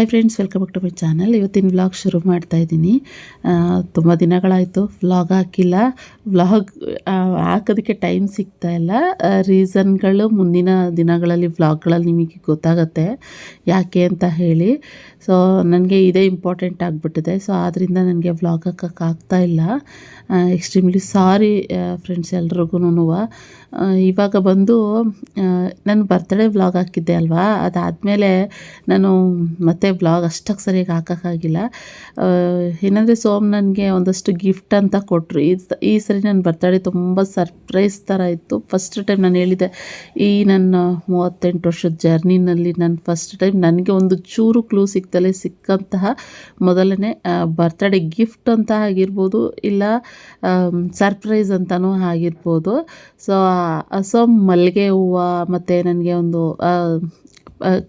Hi friends welcome back to my channel ಇವತ್ತಿನ vlog ಶುರು ಮಾಡ್ತಾ ಇದ್ದೀನಿ. ತುಂಬ ದಿನಗಳಾಯಿತು. ವ್ಲಾಗ್ ಹಾಕಿಲ್ಲ. ವ್ಲಾಗ್ ಹಾಕೋದಕ್ಕೆ ಟೈಮ್ ಸಿಗ್ತಾ ಇಲ್ಲ. ರೀಸನ್ಗಳು ಮುಂದಿನ ದಿನಗಳಲ್ಲಿ ವ್ಲಾಗ್ಗಳಲ್ಲಿ ನಿಮಗೆ ಗೊತ್ತಾಗುತ್ತೆ. ಯಾಕೆ ಅಂತ ಹೇಳಿ. ಸೊ ನನಗೆ ಇದೇ ಇಂಪಾರ್ಟೆಂಟ್ ಆಗಿಬಿಟ್ಟಿದೆ. ಸೊ ಆದ್ದರಿಂದ ನನಗೆ ವ್ಲಾಗ್ ಹಾಕೋಕ್ಕಾಗ್ತಾ ಇಲ್ಲ. ಎಕ್ಸ್ಟ್ರೀಮ್ಲಿ ಸಾರಿ ಫ್ರೆಂಡ್ಸ್ ಎಲ್ರಿಗೂ ಇವಾಗ ಬಂದು ನಾನು ಬರ್ತ್ಡೇ ವ್ಲಾಗ್ ಹಾಕಿದ್ದೆ ಅಲ್ವಾ? ಅದಾದಮೇಲೆ ನಾನು ಮತ್ತೆ ವ್ಲಾಗ್ ಅಷ್ಟಕ್ಕೆ ಸರಿಯಾಗಿ ಹಾಕೋಕ್ಕಾಗಿಲ್ಲ ಏನಂದರೆ ಸೋಮ್ ನನಗೆ ಒಂದಷ್ಟು ಗಿಫ್ಟ್ ಅಂತ ಕೊಟ್ಟರು ಈ ಸರಿ ನನ್ನ ಬರ್ತಡೇ ತುಂಬ ಸರ್ಪ್ರೈಸ್ ಥರ ಇತ್ತು. ಫಸ್ಟ್ ಟೈಮ್ ನಾನು ಹೇಳಿದೆ, ಈ ನನ್ನ ಮೂವತ್ತೆಂಟು ವರ್ಷದ ಜರ್ನಿನಲ್ಲಿ ನಾನು ಫಸ್ಟ್ ಟೈಮ್ ನನಗೆ ಒಂದು ಚೂರು ಕ್ಲೂ ಸಿಗ್ತಲೇ ಸಿಕ್ಕಂತಹ ಮೊದಲನೇ ಬರ್ತ್ಡೇ ಗಿಫ್ಟ್ ಅಂತ ಆಗಿರ್ಬೋದು. ಇಲ್ಲ ಸರ್ಪ್ರೈಸ್ ಅಂತಲೂ ಆಗಿರ್ಬೋದು. ಸೊ ಸೊ ಮಲ್ಲಿಗೆ ಹೂವು ಮತ್ತು ನನಗೆ ಒಂದು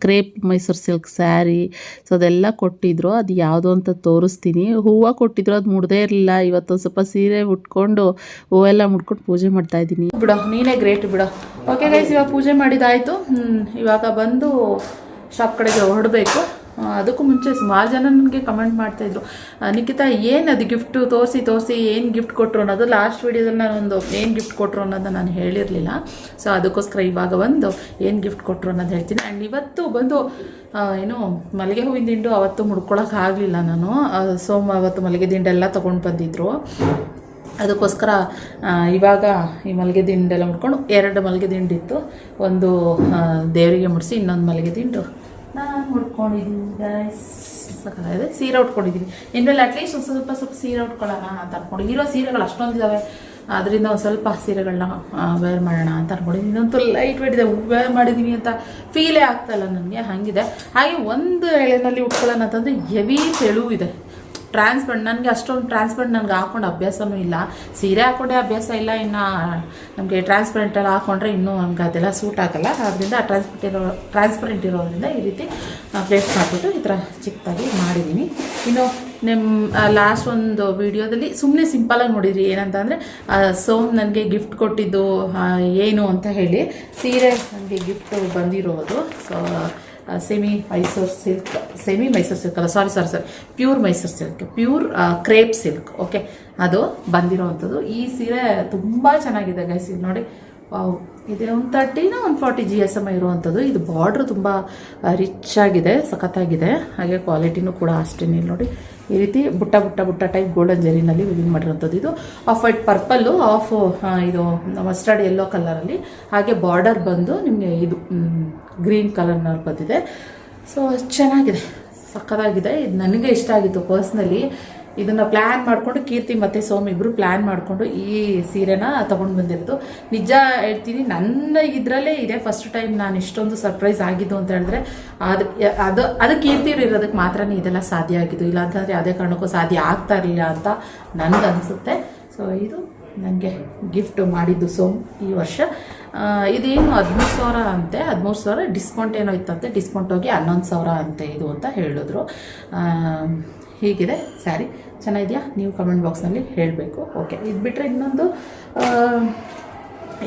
crepe Mysore silk saree so ಅದೆಲ್ಲ ಕೊಟ್ಟಿದ್ರು. ಅದು ಯಾವುದು ಅಂತ ತೋರಿಸ್ತೀನಿ. ಹೂವು ಕೊಟ್ಟಿದ್ರು, ಅದು ಮುಡ್ದೇ ಇರಲಿಲ್ಲ. ಇವತ್ತು ಸ್ವಲ್ಪ ಸೀರೆ ಉಟ್ಕೊಂಡು ಹೂವೆಲ್ಲ ಮುಡ್ಕೊಂಡು ಪೂಜೆ ಮಾಡ್ತಾ ಇದ್ದೀನಿ. ಬಿಡೋ, ನೀನೇ ಗ್ರೇಟ್ ಬಿಡೋ. ಓಕೆ ಗೈಸ್ ಇವಾಗ ಪೂಜೆ ಮಾಡಿದಾಯಿತು. ಇವಾಗ ಬಂದು ಶಾಪ್ ಕಡೆಗೆ ಹೊರಡಬೇಕು. ಅದಕ್ಕೂ ಮುಂಚೆ ಸುಮಾರು ಜನ ನನಗೆ ಕಮೆಂಟ್ ಮಾಡ್ತಾಯಿದ್ರು ನಿಖಿತಾ, ಏನು ಅದು ಗಿಫ್ಟು ತೋರಿಸಿ ತೋರಿಸಿ ಏನು ಗಿಫ್ಟ್ ಕೊಟ್ಟರು ಅನ್ನೋದು ಲಾಸ್ಟ್ ವೀಡಿಯೋದಲ್ಲಿ ಒಂದು ಏನು ಗಿಫ್ಟ್ ಕೊಟ್ಟರು ಅನ್ನೋದನ್ನ ನಾನು ಹೇಳಿರಲಿಲ್ಲ. ಸೊ ಅದಕ್ಕೋಸ್ಕರ ಇವಾಗ ಬಂದು ಏನು ಗಿಫ್ಟ್ ಕೊಟ್ಟರು ಅನ್ನೋದು ಹೇಳ್ತೀನಿ. ಆ್ಯಂಡ್ ಇವತ್ತು ಬಂದು ಏನು ಮಲ್ಲಿಗೆ ಹೂವಿನ ದಿಂಡು ಅವತ್ತು ಮುಡ್ಕೊಳಕ್ಕೆ ಆಗಲಿಲ್ಲ ನಾನು. ಸೋಮ, ಅವತ್ತು ಮಲ್ಲಿಗೆ ದಿಂಡೆಲ್ಲ ತೊಗೊಂಡು ಬಂದಿದ್ದರು ಅದಕ್ಕೋಸ್ಕರ ಇವಾಗ ಈ ಮಲ್ಲಿಗೆ ದಿಂಡೆಲ್ಲ ಮುಡ್ಕೊಂಡು ಎರಡು ಮಲ್ಲಿಗೆ ದಿಂಡಿತ್ತು ಒಂದು ದೇವರಿಗೆ ಮುಡಿಸಿ ಇನ್ನೊಂದು ಮಲ್ಲಿಗೆ ದಿಂಡು ಸಕ್ಕತ್ತಾಗಿದೆ. ಸೀರೆ ಉಟ್ಕೊಂಡಿದ್ದೀನಿ ಇನ್ಮೇಲೆ ಅಟ್ಲೀಸ್ಟ್ ಒಂದು ಸ್ವಲ್ಪ ಸ್ವಲ್ಪ ಸೀರೆ ಉಟ್ಕೊಳ್ಳೋಣ ಅಂತ ಅನ್ಕೊಂಡು. ಇರೋ ಸೀರೆಗಳು ಅಷ್ಟೊಂದಿದ್ದಾವೆ ಅದರಿಂದ ಒಂದು ಸ್ವಲ್ಪ ಸೀರೆಗಳನ್ನ ವೇರ್ ಮಾಡೋಣ ಅಂತ ಅನ್ಕೊಂಡಿದ್ದೀನಿ ಇನ್ನೊಂದು ಲೈಟ್ ವೇಟ್ ಇದೆ ವೇರ್ ಮಾಡಿದ್ದೀನಿ ಅಂತ ಫೀಲೇ ಆಗ್ತಾಯಿಲ್ಲ ನನಗೆ. ಹಾಗಿದೆ. ಹಾಗೆ ಒಂದು ಎಳೆನಲ್ಲಿ ಉಟ್ಕೊಳ್ಳೋಣ ಅಂತಂದರೆ ಹೆವಿ ತೆಳು ಇದೆ. ಟ್ರಾನ್ಸ್ಪರೆಂಟ್ ನನಗೆ ಅಷ್ಟೊಂದು ಟ್ರಾನ್ಸ್ಪರೆಂಟ್ ನನಗೆ ಹಾಕೊಂಡು ಅಭ್ಯಾಸವೂ ಇಲ್ಲ. ಸೀರೆ ಹಾಕೊಂಡೆ ಅಭ್ಯಾಸ ಇಲ್ಲ, ಇನ್ನು ನಮಗೆ ಟ್ರಾನ್ಸ್ಪರೆಂಟೆಲ್ಲ ಹಾಕೊಂಡ್ರೆ ಇನ್ನೂ ನಮ್ಗೆ ಅದೆಲ್ಲ ಸೂಟ್ ಆಗಲ್ಲ. ಆದ್ದರಿಂದ ಆ ಟ್ರಾನ್ಸ್ಪರೆಂಟ್ ಇರೋ ಟ್ರಾನ್ಸ್ಪರೆಂಟ್ ಇರೋದ್ರಿಂದ ಈ ರೀತಿ ಪ್ಲೇಸ್ ಮಾಡಿಬಿಟ್ಟು ಈ ಥರ ಚಿಕ್ಕದಾಗಿ ಮಾಡಿದ್ದೀನಿ ಇನ್ನು ನಿಮ್ಮ ಲಾಸ್ಟ್ ಒಂದು ವಿಡಿಯೋದಲ್ಲಿ ಸುಮ್ಮನೆ ಸಿಂಪಲಾಗಿ ನೋಡಿದ್ರಿ ಏನಂತ ಅಂದರೆ ಸೋಮ್ ನನಗೆ ಗಿಫ್ಟ್ ಕೊಟ್ಟಿದ್ದು ಏನು ಅಂತ ಹೇಳಿ. ಸೀರೆ ನನಗೆ ಗಿಫ್ಟ್ ಬಂದಿರೋದು. So semi Mysore silk semi Mysore silk ಅಲ್ಲ sorry sorry sorry pure Mysore silk pure crepe silk okay ಅದು ಬಂದಿರೋವಂಥದ್ದು. ಈ ಸೀರೆ ತುಂಬ ಚೆನ್ನಾಗಿದೆ ಗೈಸ್ ಇದು ನೋಡಿ ಇದೆ ಒಂದು ತರ್ಟಿನ ಒಂದು ಫಾರ್ಟಿ ಜಿ ಎಸ್ ಎಂ ಇರುವಂಥದ್ದು. ಇದು ಬಾರ್ಡ್ರ್ ತುಂಬ ರಿಚ್ ಆಗಿದೆ, ಸಖತ್ತಾಗಿದೆ. ಹಾಗೆ ಕ್ವಾಲಿಟಿನೂ ಕೂಡ ಅಷ್ಟೇ ನೋಡಿ. ಈ ರೀತಿ ಬುಟ್ಟ ಬುಟ್ಟ ಬುಟ್ಟ ಟೈಪ್ ಗೋಲ್ಡನ್ ಜೆರಿನಲ್ಲಿ ವಿವಿಂಗ್ ಮಾಡಿರೋಂಥದ್ದು ಇದು ಆಫ್ ವೈಟ್ ಪರ್ಪಲ್ಲು ಆಫ್ ಇದು ಮಸ್ಟರ್ಡ್ ಯೆಲ್ಲೋ ಕಲರಲ್ಲಿ ಹಾಗೆ ಬಾರ್ಡರ್ ಬಂದು ನಿಮಗೆ ಇದು ಗ್ರೀನ್ ಕಲರ್ನಲ್ಲಿ ಬಂದಿದೆ. ಸೊ ಚೆನ್ನಾಗಿದೆ. ಸಕ್ಕದಾಗಿದೆ ಇದು ನನಗೆ ಇಷ್ಟ ಆಗಿತ್ತು ಪರ್ಸ್ನಲಿ ಇದನ್ನು ಪ್ಲ್ಯಾನ್ ಮಾಡಿಕೊಂಡು ಕೀರ್ತಿ ಮತ್ತು ಸೋಮ್ ಇಬ್ಬರು ಪ್ಲ್ಯಾನ್ ಮಾಡಿಕೊಂಡು ಈ ಸೀರೆನ ತೊಗೊಂಡು ಬಂದಿರೋದು. ನಿಜ ಹೇಳ್ತೀನಿ, ನನ್ನ ಇದರಲ್ಲೇ ಇದೆ. ಫಸ್ಟ್ ಟೈಮ್ ನಾನು ಇಷ್ಟೊಂದು ಸರ್ಪ್ರೈಸ್ ಆಗಿದ್ದು ಅಂತ ಹೇಳಿದ್ರೆ ಅದು ಅದು ಅದು ಕೀರ್ತಿ ಇರೋದಕ್ಕೆ ಮಾತ್ರನೇ ಇದೆಲ್ಲ ಸಾಧ್ಯ ಆಗಿದ್ದು. ಇಲ್ಲ ಅಂತಂದರೆ ಯಾವುದೇ ಕಾರಣಕ್ಕೂ ಸಾಧ್ಯ ಆಗ್ತಾ ಇರಲಿಲ್ಲ ಅಂತ ನನಗನ್ಸುತ್ತೆ ಸೊ ಇದು ನನಗೆ ಗಿಫ್ಟ್ ಮಾಡಿದ್ದು ಸೋಮ್ ಈ ವರ್ಷ. ಇದೇನು ಹದಿಮೂರು ಸಾವಿರ ಅಂತೆ, ಹದಿಮೂರು ಸಾವಿರ. ಡಿಸ್ಕೌಂಟ್ ಏನೋ ಇತ್ತಂತೆ ಡಿಸ್ಕೌಂಟ್ ಹೋಗಿ ಹನ್ನೊಂದು ಸಾವಿರ ಅಂತೆ ಇದು ಅಂತ ಹೇಳಿದ್ರು. ಹೀಗಿದೆ ಸ್ಯಾರಿ. ಚೆನ್ನಾಗಿದೆಯಾ? ನೀವು ಕಮೆಂಟ್ ಬಾಕ್ಸ್ನಲ್ಲಿ ಹೇಳಬೇಕು. ಓಕೆ ಇದು ಬಿಟ್ಟರೆ ಇನ್ನೊಂದು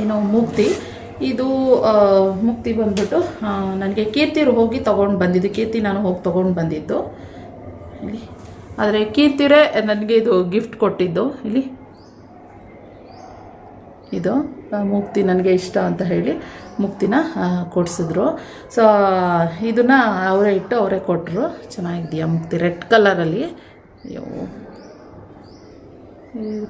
ಏನು ಮುಕ್ತಿ. ಇದು ಮುಕ್ತಿ ಬಂದ್ಬಿಟ್ಟು ನನಗೆ ಕೀರ್ತಿರು ಹೋಗಿ ತೊಗೊಂಡು ಬಂದಿದ್ದು. ಕೀರ್ತಿ ನಾನು ಹೋಗಿ ತೊಗೊಂಡು ಬಂದಿದ್ದು. ಇಲ್ಲಿ. ಆದರೆ ಕೀರ್ತಿರೇ ನನಗೆ ಇದು ಗಿಫ್ಟ್ ಕೊಟ್ಟಿದ್ದು. ಇಲ್ಲಿ. ಇದು ಮುಕ್ತಿ ನನಗೆ ಇಷ್ಟ ಅಂತ ಹೇಳಿ ಮುಕ್ತಿನ ಕೊಡಿಸಿದ್ರು. ಸೊ ಇದನ್ನು ಅವರೇ ಇಟ್ಟು ಅವರೇ ಕೊಟ್ಟರು ಚೆನ್ನಾಗಿದೆಯಾ ಮುಕ್ತಿ? ರೆಡ್ ಕಲರಲ್ಲಿ ಅಯ್ಯೋ.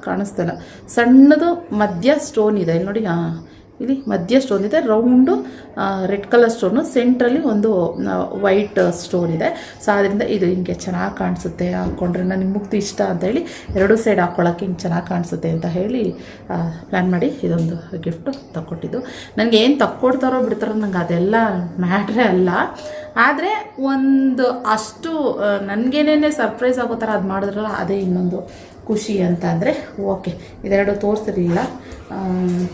ಕಾಣಿಸ್ತಲ್ಲ ಸಣ್ಣದು ಮಧ್ಯ ಸ್ಟೋನ್ ಇದೆ. ಇಲ್ಲಿ ನೋಡಿ ಹಾಂ ಇಲ್ಲಿ ಮಧ್ಯ ಸ್ಟೋನ್ ಇದೆ. ರೌಂಡು ರೆಡ್ ಕಲರ್ ಸ್ಟೋನು ಸೆಂಟ್ರಲ್ಲಿ ಒಂದು ವೈಟ್ ಸ್ಟೋನ್ ಇದೆ. ಸೊ ಅದರಿಂದ ಇದು ಹಿಂಗೆ ಚೆನ್ನಾಗಿ ಕಾಣಿಸುತ್ತೆ ಹಾಕ್ಕೊಂಡ್ರೆ ನನಗೆ ಮುಕ್ತಿ ಇಷ್ಟ ಅಂತ ಹೇಳಿ ಎರಡೂ ಸೈಡ್ ಹಾಕ್ಕೊಳಕ್ಕೆ ಹಿಂಗೆ ಚೆನ್ನಾಗಿ ಕಾಣಿಸುತ್ತೆ ಅಂತ ಹೇಳಿ ಪ್ಲ್ಯಾನ್ ಮಾಡಿ ಇದೊಂದು ಗಿಫ್ಟು ತಗೊಟ್ಟಿದ್ದು ನನಗೆ ಏನು ತಕ್ಕೊಡ್ತಾರೋ ಬಿಡ್ತಾರೋ ನಂಗೆ ಅದೆಲ್ಲ ಮ್ಯಾಟ್ರೇ ಅಲ್ಲ. ಆದರೆ ಒಂದು ಅಷ್ಟು ನನಗೇನೇ ಸರ್ಪ್ರೈಸ್ ಆಗೋ ಥರ ಅದು ಮಾಡಿದ್ರಲ್ಲ, ಅದೇ ಇನ್ನೊಂದು ಖುಷಿ ಅಂತ ಅಂದರೆ ಓಕೆ ಇದೆರಡು ತೋರಿಸಿರಲಿಲ್ಲ.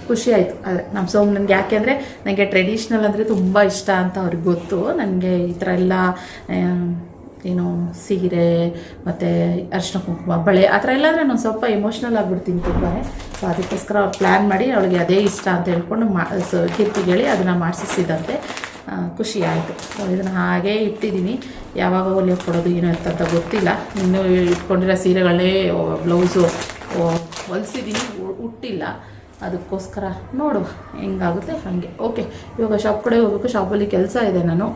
ಖುಷಿ ಆಯಿತು. ಅದೇ ನಮ್ಮ ಸೋಮ್ ನನಗೆ ಯಾಕೆ ಅಂದರೆ ನನಗೆ ಟ್ರೆಡಿಷ್ನಲ್ ಅಂದರೆ ತುಂಬ ಇಷ್ಟ ಅಂತ ಅವ್ರಿಗೆ ಗೊತ್ತು. ನನಗೆ ಈ ಥರ ಎಲ್ಲ ಏನು ಸೀರೆ ಮತ್ತು ಅರ್ಶಿನ ಕುಂಕುಮ, ಬಳೆ ಆ ಥರ ಎಲ್ಲ ಅಂದರೆ ನಾನು ಸ್ವಲ್ಪ ಎಮೋಷ್ನಲ್ ಆಗಿಬಿಡ್ತೀನಿ ತುಂಬಾ ಸೊ ಅದಕ್ಕೋಸ್ಕರ ಅವ್ರು ಪ್ಲ್ಯಾನ್ ಮಾಡಿ ಅವಳಿಗೆ ಅದೇ ಇಷ್ಟ ಅಂತ ಹೇಳ್ಕೊಂಡು ಮಾ, ಸೊ ಕೀರ್ತಿಗೆ ಹೇಳಿ ಅದನ್ನು ಮಾಡಿಸಿದಂತೆ ಖುಷಿ ಆಯಿತು. ಸೊ ಇದನ್ನು ಹಾಗೇ ಇಟ್ಟಿದ್ದೀನಿ ಯಾವಾಗ ಹೊಲಿಯೋಕೆ ಕೊಡೋದು ಏನು ಅಂತ ಗೊತ್ತಿಲ್ಲ. ಇನ್ನೂ ಇಟ್ಕೊಂಡಿರೋ ಸೀರೆಗಳೇ ಬ್ಲೌಸು ಹೊಲಿಸಿದ್ದೀನಿ ಹುಟ್ಟಿಲ್ಲ ಅದಕ್ಕೋಸ್ಕರ ನೋಡುವ ಹೆಂಗಾಗುತ್ತೆ ಹಾಗೆ. ಓಕೆ ಇವಾಗ ಶಾಪ್ ಕಡೆ ಹೋಗ್ಬೇಕು ಶಾಪಲ್ಲಿ ಕೆಲಸ ಇದೆ ನಾನು.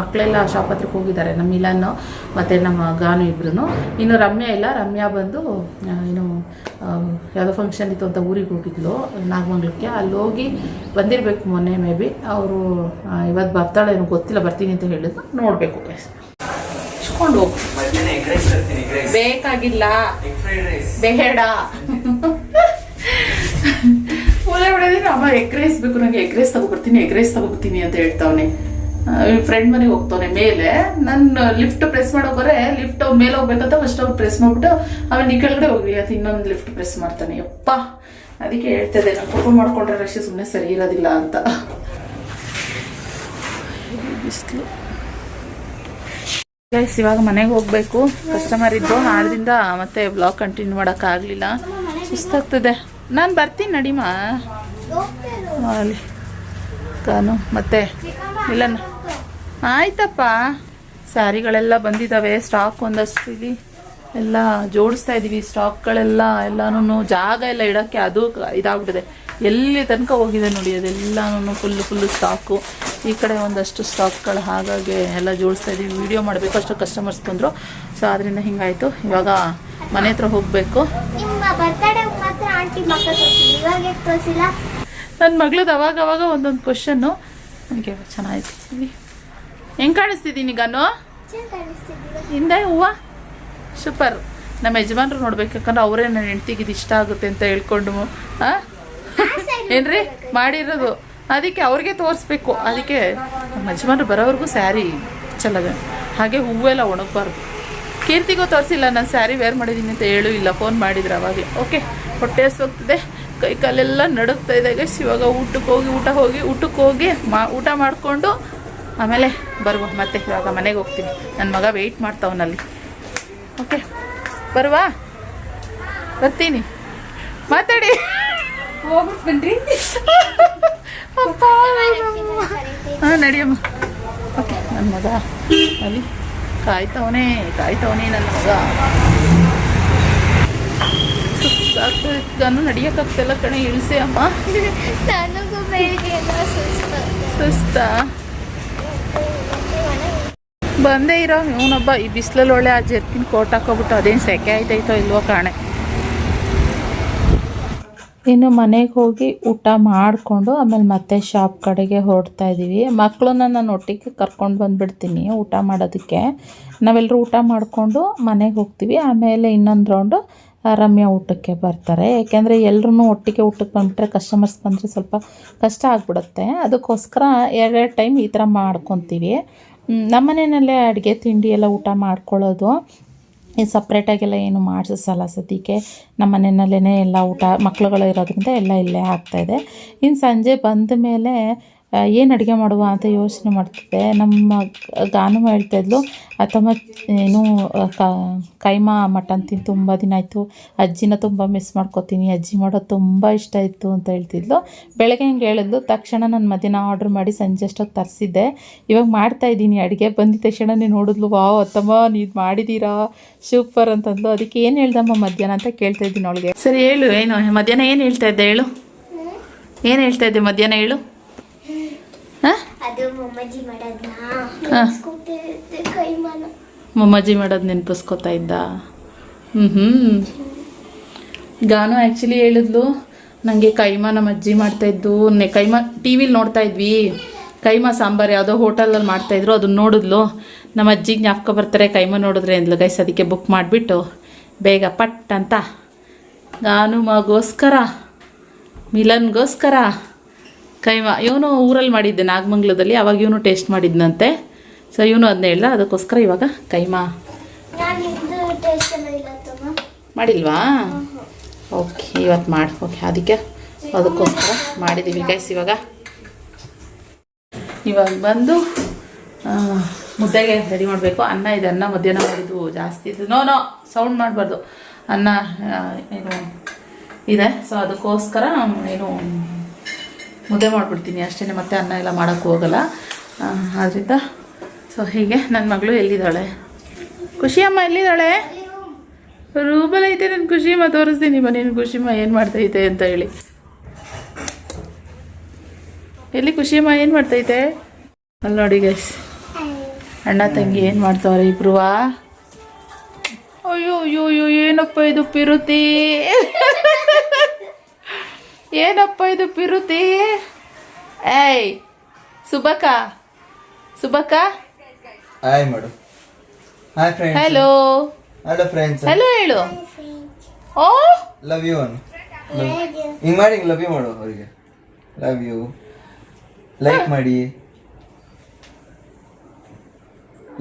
ಮಕ್ಕಳೆಲ್ಲ ಶಾಪ್ ಹತ್ರಕ್ಕೆ ಹೋಗಿದ್ದಾರೆ ನಮ್ಮ ಇಲಾನು ಮತ್ತು ನಮ್ಮ ಗಾನು ಇಬ್ಬರು ಇನ್ನು ರಮ್ಯಾ ಇಲ್ಲ ರಮ್ಯಾ ಬಂದು ಏನು ಯಾವುದೋ ಫಂಕ್ಷನ್ ಇತ್ತು ಅಂತ ಊರಿಗೆ ಹೋಗಿದ್ಲು ನಾಗಮಂಗ್ಲಕ್ಕೆ. ಅಲ್ಲಿ ಹೋಗಿ ಬಂದಿರಬೇಕು ಮೊನ್ನೆ ಮೇ ಬಿ ಅವರು ಇವತ್ತು ಬರ್ತಾಳೆ ಏನೋ ಗೊತ್ತಿಲ್ಲ ಬರ್ತೀನಿ ಅಂತ ಹೇಳಿದ್ರು. ನೋಡಬೇಕು ಇಸ್ಕೊಂಡು ಹೋಗು. ಬೇಕಾಗಿಲ್ಲ. ಬೇಡ. ಒಳ್ಳೆ ಹೊಡೆದಿನ ಅಮ್ಮ, ಎಗ್ ರೈಸ್ ಬೇಕು ನನಗೆ ಎಗ್ ರೈಸ್ ತಗೋಬರ್ತೀನಿ, ಎಗ್ ರೈಸ್ ತಗೊಬರ್ತೀನಿ ಅಂತ ಹೇಳ್ತಾವನೆ. ಫ್ರೆಂಡ್ ಮನೆಗೆ ಹೋಗ್ತಾವನೆ ಮೇಲೆ. ನನ್ನ ಲಿಫ್ಟ್ ಪ್ರೆಸ್ ಮಾಡೋಬರೇ ಲಿಫ್ಟ್ ಮೇಲೆ ಹೋಗ್ಬೇಕಂತ ಫಸ್ಟ್ ಅವ್ರು ಪ್ರೆಸ್ ಮಾಡ್ಬಿಟ್ಟು ಆಮೇಲೆ ನೀ ಕೆಳಗಡೆ ಹೋಗಿ ಅದು ಇನ್ನೊಂದು ಲಿಫ್ಟ್ ಪ್ರೆಸ್ ಮಾಡ್ತಾನೆ. ಯಪ್ಪ, ಅದಕ್ಕೆ ಹೇಳ್ತದೆ ನಾನು ಕೋಪ ಮಾಡ್ಕೊಂಡ್ರೆ ರಶ್ ಸುಮ್ಮನೆ ಸರಿ ಇರೋದಿಲ್ಲ ಅಂತ. ಬಿಸಿಲು. ಇವಾಗ ಮನೆಗೆ ಹೋಗಬೇಕು. ಕಸ್ಟಮರ್ ಇದ್ದು ಆದ್ರಿಂದ ಮತ್ತೆ ಬ್ಲಾಗ್ ಕಂಟಿನ್ಯೂ ಮಾಡೋಕ್ಕಾಗಲಿಲ್ಲ ಸುಸ್ತಾಗ್ತದೆ. ನಾನು ಬರ್ತೀನಿ ನಡಿಮಾ. ಅಲ್ಲಿ. ತಾನು ಮತ್ತೆ? ಇಲ್ಲ ಆಯ್ತಪ್ಪ. ಸ್ಯಾರಿಗಳೆಲ್ಲ ಬಂದಿದ್ದಾವೆ ಸ್ಟಾಕ್ ಒಂದಷ್ಟು ಇಲ್ಲಿ ಎಲ್ಲ ಜೋಡಿಸ್ತಾ ಇದ್ದೀವಿ ಸ್ಟಾಕ್ಗಳೆಲ್ಲ ಎಲ್ಲಾನು ಜಾಗ ಎಲ್ಲ ಇಡೋಕ್ಕೆ ಅದು ಇದಾಗ್ಬಿಟ್ಟಿದೆ. ಎಲ್ಲಿ ತನಕ ಹೋಗಿದೆ ನೋಡಿ ಅದೆಲ್ಲನೂ ಫುಲ್ಲು ಫುಲ್ಲು ಸ್ಟಾಕು ಈ ಕಡೆ ಒಂದಷ್ಟು ಸ್ಟಾಕ್ಗಳು ಹಾಗಾಗಿ ಎಲ್ಲ ಜೋಡಿಸ್ತಾ ಇದ್ದೀವಿ ವಿಡಿಯೋ ಮಾಡಬೇಕು ಅಷ್ಟು ಕಸ್ಟಮರ್ಸ್ ಬಂದರು. ಸೊ ಅದರಿಂದ ಹಿಂಗಾಯಿತು. ಇವಾಗ ಮನೆ ಹತ್ರ ಹೋಗಬೇಕು. ಆಂಟಿ ಮಕ್ಕ ತೋರಿಸಿಲ್ಲ ಇವಾಗ ಯಾಕೆ ತೋರಿಸಿಲ್ಲ? ನನ್ನ ಮಗಳದ್ದು ಅವಾಗ ಅವಾಗ ಒಂದೊಂದು ಕ್ವಶನ್ನು ನನಗೆ ಚೆನ್ನಾಗಿತ್ತು. ಇಲ್ಲಿ. ಹೆಂಗೆ ಕಾಣಿಸ್ತಿದ್ದೀನಿ ಗಾನು ಹಿಂದೆ ಹೂವು? ಸೂಪರ್. ನಮ್ಮ ಯಜಮಾನ್ರು ನೋಡ್ಬೇಕು ಯಾಕಂದ್ರೆ ಅವರೇ ನನ್ನ ಹೆಂಡ್ತಿಗೆ ಇದು ಇಷ್ಟ ಆಗುತ್ತೆ ಅಂತ ಹೇಳ್ಕೊಂಡು? ಏನ್ರಿ? ಮಾಡಿರೋದು. ಅದಕ್ಕೆ ಅವ್ರಿಗೆ ತೋರಿಸ್ಬೇಕು. ಅದಕ್ಕೆ ನಮ್ಮ ಯಜಮಾನ್ರು ಬರೋವರೆಗೂ ಸ್ಯಾರಿ ಚಲದೆ. ಹಾಗೆ ಹೂವೆಲ್ಲ ಒಣಗಬಾರ್ದು. ಕೀರ್ತಿಗೂ ತೋರಿಸಿಲ್ಲ ನಾನು ಸ್ಯಾರಿ ವೇರ್ ಮಾಡಿದ್ದೀನಿ ಅಂತ ಹೇಳು ಇಲ್ಲ ಫೋನ್ ಮಾಡಿದ್ರು ಅವಾಗಲೇ. ಓಕೆ ಹೊಟ್ಟೆ ಹೋಗ್ತಿದೆ ಕೈ ಕಾಲೆಲ್ಲ ನಡುಗ್ತಾ ಇದೆ ಗೈಸ್ ಇವಾಗ ಊಟಕ್ಕೆ ಹೋಗಿ ಊಟ ಹೋಗಿ ಊಟಕ್ಕೆ ಹೋಗಿ ಮಾ ಊಟ ಮಾಡಿಕೊಂಡು ಆಮೇಲೆ ಬರುವ. ಮತ್ತೆ ಇವಾಗ ಮನೆಗೆ ಹೋಗ್ತೀನಿ. ನನ್ನ ಮಗ ವೆಯ್ಟ್ ಮಾಡ್ತಾವನಲ್ಲಿ ಓಕೆ ಬರುವಾ? ಬರ್ತೀನಿ. ಮಾತಾಡಿ. ಹೋಗ್ಬಿಟ್ಟು ಬನ್ರಿ. ಅಪ್ಪ ಹಾಂ ನಡಿಯಮ್ಮ. ಓಕೆ ನನ್ನ ಮಗ ಅಲ್ಲಿ. ಕಾಯ್ತವನೇ ಕಾಯ್ತವನೇ ನನ್ನ ಮಗ. ಸುಸ್ತಾಗ್ತದೆ ನಡಿಯೋಕ್ಕಾಗ್ತಿಲ್ಲ ಕಣೆ ಇಳಿಸಿ ಅಮ್ಮ. ನನಗೂ ಬೆಳಿಗ್ಗೆ ಸುಸ್ತು. ಸುಸ್ತಾ. ಬಂದೇ ಇರೋ ಇವನೊಬ್ಬ ಈ ಬಿಸಿಲಲ್ಲಿ ಒಳ್ಳೆ ಆ ಜರ್ಕಿನ ಕೋಟ್ ಹಾಕೋಬಿಟ್ಟು ಅದೇನು ಸೆಕೆ ಆಯ್ತೈತೋ ಇಲ್ವೋ ಕಾಣೆ. ಇನ್ನು ಮನೆಗೆ ಹೋಗಿ ಊಟ ಮಾಡಿಕೊಂಡು ಆಮೇಲೆ ಮತ್ತೆ ಶಾಪ್ ಕಡೆಗೆ ಹೊರಡ್ತಾ ಇದ್ದೀವಿ ಮಕ್ಕಳನ್ನ ನಾನು ಒಟ್ಟಿಗೆ ಕರ್ಕೊಂಡು ಬಂದುಬಿಡ್ತೀನಿ ಊಟ ಮಾಡೋದಕ್ಕೆ. ನಾವೆಲ್ಲರೂ ಊಟ ಮಾಡಿಕೊಂಡು ಮನೆಗೆ ಹೋಗ್ತೀವಿ. ಆಮೇಲೆ ಇನ್ನೊಂದು ರೌಂಡು ರಮ್ಯಾ ಊಟಕ್ಕೆ ಬರ್ತಾರೆ. ಯಾಕೆಂದರೆ ಎಲ್ಲರೂ ಒಟ್ಟಿಗೆ ಊಟಕ್ಕೆ ಬಂದುಬಿಟ್ರೆ ಕಸ್ಟಮರ್ಸ್ ಬಂದರೆ ಸ್ವಲ್ಪ ಕಷ್ಟ ಆಗಿಬಿಡುತ್ತೆ. ಅದಕ್ಕೋಸ್ಕರ ಎರಡೆರಡು ಟೈಮ್ ಈ ಥರ ಮಾಡ್ಕೊತೀವಿ. ನಮ್ಮ ಮನೆಯಲ್ಲೇ ಅಡುಗೆ, ತಿಂಡಿ ಎಲ್ಲ ಊಟ ಮಾಡ್ಕೊಳ್ಳೋದು. ಈ ಸಪ್ರೇಟಾಗೆಲ್ಲ ಏನು ಮಾಡಿಸಲ್ಲ ಸದ್ಯಕ್ಕೆ. ನಮ್ಮ ಮನೆಯಲ್ಲೇ ಎಲ್ಲ ಊಟ ಮಕ್ಕಳುಗಳು ಇರೋದ್ರಿಂದ ಎಲ್ಲ ಇಲ್ಲೇ ಆಗ್ತಾಯಿದೆ ಇನ್ನು ಸಂಜೆ ಬಂದ ಮೇಲೆ ಏನು ಅಡುಗೆ ಮಾಡುವ ಅಂತ ಯೋಚನೆ ಮಾಡ್ತಿದ್ದೆ. ನಮ್ಮ ಗಾನು ಹೇಳ್ತಾಯಿದ್ಲು ತಮ್ಮ, ಏನು ಕೈಮಾ ಮಟನ್ ತಿಂದು ತುಂಬ ದಿನ ಆಯಿತು. ಅಜ್ಜಿನ ತುಂಬ ಮಿಸ್ ಮಾಡ್ಕೋತೀನಿ. ಅಜ್ಜಿ ಮಾಡೋದು ತುಂಬ ಇಷ್ಟ ಇತ್ತು ಅಂತ ಹೇಳ್ತಿದ್ಲು. ಬೆಳಗ್ಗೆ ಹಿಂಗೆ ಹೇಳಿದ್ಲು, ತಕ್ಷಣ ನಾನು ಮಧ್ಯಾಹ್ನ ಆರ್ಡ್ರ್ ಮಾಡಿ ಸಂಜೆ ಅಷ್ಟೊತ್ತು ತರಿಸಿದ್ದೆ. ಇವಾಗ ಮಾಡ್ತಾಯಿದ್ದೀನಿ ಅಡುಗೆ. ಅಡುಗೆ ತಕ್ಷಣ ತಕ್ಷಣನೇ ನೋಡಿದ್ಲು, ವಾವ್, ಅತ್ತಮ್ಮ, ನೀವು ಮಾಡಿದ್ದೀರಾ ಸೂಪರ್ ಅಂತಂದ್ಲು. ಅದಕ್ಕೆ ಏನು ಹೇಳ್ದಮ್ಮ ಮಧ್ಯಾಹ್ನ ಅಂತ ಕೇಳ್ತಾ ಇದ್ದೀನಿ ಅವಳಿಗೆ. ಸರಿ, ಹೇಳು, ಏನು, ಮಧ್ಯಾಹ್ನ ಏನು ಹೇಳ್ತಾ ಇದ್ದೆ ಹೇಳು? ಏನು ಹೇಳ್ತಾ ಇದ್ದೆ ಮಧ್ಯಾಹ್ನ ಹೇಳು? ಮೊಮ್ಮಜ್ಜಿ ಮೊಮ್ಮಜ್ಜಿ ಮಾಡೋದು ನೆನಪಿಸ್ಕೊತಾ ಇದ್ದ? ಹ್ಞೂ ಹ್ಞೂ ಗಾನು ಆ್ಯಕ್ಚುಲಿ ಹೇಳಿದ್ಲು ನನಗೆ ಕೈಮಾ ನಮ್ಮ ಅಜ್ಜಿ ಮಾಡ್ತಾಯಿದ್ದು ನೆ ಕೈಮಾ ಟಿ ವಿಲಿ ನೋಡ್ತಾ ಇದ್ವಿ. ಕೈಮಾ ಸಾಂಬಾರು ಯಾವುದೋ ಹೋಟೆಲಲ್ಲಿ ಮಾಡ್ತಾಯಿದ್ರು ಅದನ್ನ ನೋಡಿದ್ಲು. ನಮ್ಮ ಅಜ್ಜಿಗೆ ಜ್ಞಾಪಕ ಬರ್ತಾರೆ ಕೈಮಾ ನೋಡಿದ್ರೆ ಅಂದ್ಲು ಗೈಸ್ ಅದಕ್ಕೆ ಬುಕ್ ಮಾಡಿಬಿಟ್ಟು ಬೇಗ ಪಟ್ ಅಂತ. ನಾನು ಮಗೋಸ್ಕರ ಮಿಲನ್ಗೋಸ್ಕರ. ಕೈಮಾ ಇವನು ಊರಲ್ಲಿ ಮಾಡಿದ್ದೆ ನಾಗಮಂಗ್ಲದಲ್ಲಿ ಅವಾಗ ಇವನು ಟೇಸ್ಟ್ ಮಾಡಿದ್ನಂತೆ. ಸೊ ಇವನು ಅದನ್ನ ಹೇಳ್ದ ಅದಕ್ಕೋಸ್ಕರ ಇವಾಗ ಕೈಮಾ ಮಾಡಿಲ್ವಾ? ಓಕೆ ಇವತ್ತು ಮಾಡಿ ಓಕೆ ಅದಕ್ಕೆ ಅದಕ್ಕೋಸ್ಕರ ಮಾಡಿದ್ದೀವಿ ಗೈಸ್ ಇವಾಗ. ಇವಾಗ ಬಂದು ಮುದ್ದೆಗೆ ರೆಡಿ ಮಾಡಬೇಕು. ಅನ್ನ ಇದೆ ಅನ್ನ ಮಧ್ಯಾಹ್ನ ಮಾಡಿದ್ದು ಜಾಸ್ತಿ ಇದೆ. ನೋ ನೋ ಸೌಂಡ್ ಮಾಡಬಾರ್ದು. ಅನ್ನ ಏನು ಇದೆ. ಸೊ ಅದಕ್ಕೋಸ್ಕರ ಏನು ಮುದ್ದೆ ಮಾಡಿಬಿಡ್ತೀನಿ ಅಷ್ಟೇ ಮತ್ತೆ ಅನ್ನ ಎಲ್ಲ ಮಾಡೋಕ್ಕೆ ಹೋಗಲ್ಲ. ಆದ್ರಿಂದ ಸೊ ಹೀಗೆ ನನ್ನ ಮಗಳು ಎಲ್ಲಿದ್ದಾಳೆ? ಖುಷಿಯಮ್ಮ ಎಲ್ಲಿದ್ದಾಳೆ? ರೂಬಲ್ ಐತೆ ನನ್ನ ಖುಷಿಯಮ್ಮ ತೋರಿಸ್ತೀನಿ ಬನ್ನಿ ನಿನ್ನ ಖುಷಿಯಮ್ಮ ಏನು ಮಾಡ್ತೈತೆ ಅಂತ ಹೇಳಿ. ಎಲ್ಲಿ ಖುಷಿಯಮ್ಮ ಏನು ಮಾಡ್ತೈತೆ? ಅಲ್ಲಿ ನೋಡಿ ಗೈಸ್ ಅಣ್ಣ ತಂಗಿ ಏನು ಮಾಡ್ತಾವ್ರೆ ಇಬ್ರು? ಅಯ್ಯೋ ಅಯ್ಯೋ ಅಯ್ಯೋ, ಏನಪ್ಪ ಇದು ಪಿರುತಿ? ಏನಪ್ಪ ಇದು ಪಿರುತಿ ಏಯ್ ಸುಬಕ ಸುಬಕ? ಹಾಯ್ ಮಾಡು hi friends hello hello friends hello ಹೇಳು. ಓ? ಲವ್ ಯು ಅನ್ನು ಹಿಂಗ್ ಮಾಡಿ ಲವ್ ಯು ಮಾಡು ಅವರಿಗೆ. ಲವ್ ಯು ಲೈಕ್ ಮಾಡಿ.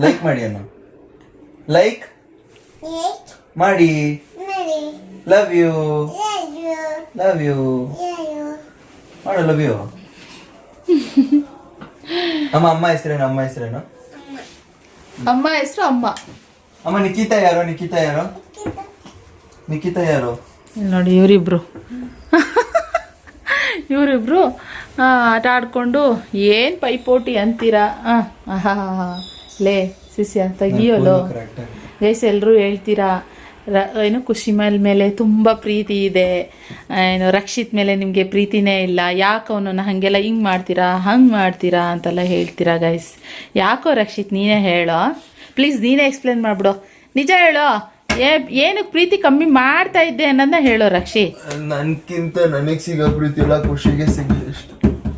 ಲೈಕ್ ಮಾಡಿ ಅನ್ನು ಲೈಕ್ ಮಾಡಿ. ಲವ್ ಯು ಲವ್ ಯು ಮಾಡು ಲವ್ ಯು ಅಮ್ಮ ಅಮ್ಮ ಹೆಸರೇನು? ಅಮ್ಮ ಹೆಸರೇನು? ಅಮ್ಮ. ಹೆಸರು ಅಮ್ಮ. ಅಮ್ಮ ನಿಖಿತಾ ಯಾರು? ನಿಖಿತಾ ಯಾರು? ನಿಖಿತಾ ಯಾರು? ಇಲ್ಲಿ ನೋಡಿ ಇವರಿಬ್ರು. ಇವರಿಬ್ರು ಆಟ ಆಡ್ಕೊಂಡು ಏನು ಪೈಪೋಟಿ ಅಂತೀರಾ? ಹಾಂ ಆಹಾ ಲೇ ಸಿಸಿ ಅಂತ ಗೀಯೋಲು ಗೈಸ್ ಎಲ್ಲರೂ ಹೇಳ್ತೀರಾ? ರ ಏನು ಖುಷಿ ಮೇಲ್ ಮೇಲೆ ತುಂಬ ಪ್ರೀತಿ ಇದೆ. ಏನು ರಕ್ಷಿತ್ ಮೇಲೆ ನಿಮಗೆ ಪ್ರೀತಿನೇ ಇಲ್ಲ. ಯಾಕೋ ಅವನನ್ನು ಹಾಗೆಲ್ಲ ಹಿಂಗೆ ಮಾಡ್ತೀರಾ ಹಂಗೆ ಮಾಡ್ತೀರಾ ಅಂತೆಲ್ಲ ಹೇಳ್ತೀರಾ ಗೈಸ್ ಯಾಕೋ ರಕ್ಷಿತ್ ನೀನೇ ಹೇಳೋ? ಪ್ಲೀಸ್ ನೀನೇ ಎಕ್ಸ್ಪ್ಲೇನ್ ಮಾಡಿಬಿಡು. ನಿಜ ಹೇಳೋ? ಏ ಏನಕ್ಕೆ ಪ್ರೀತಿ ಕಮ್ಮಿ ಮಾಡ್ತಾ ಇದ್ದೆ ಅನ್ನೋದನ್ನ ಹೇಳೋ ರಕ್ಷಿ ನನ್ಕಿಂತ ನನಗೆ ಸಿಗೋ ಪ್ರೀತಿ ಎಲ್ಲ ಖುಷಿಗೆ ಸಿಗ್ಲಿ ಅಷ್ಟು.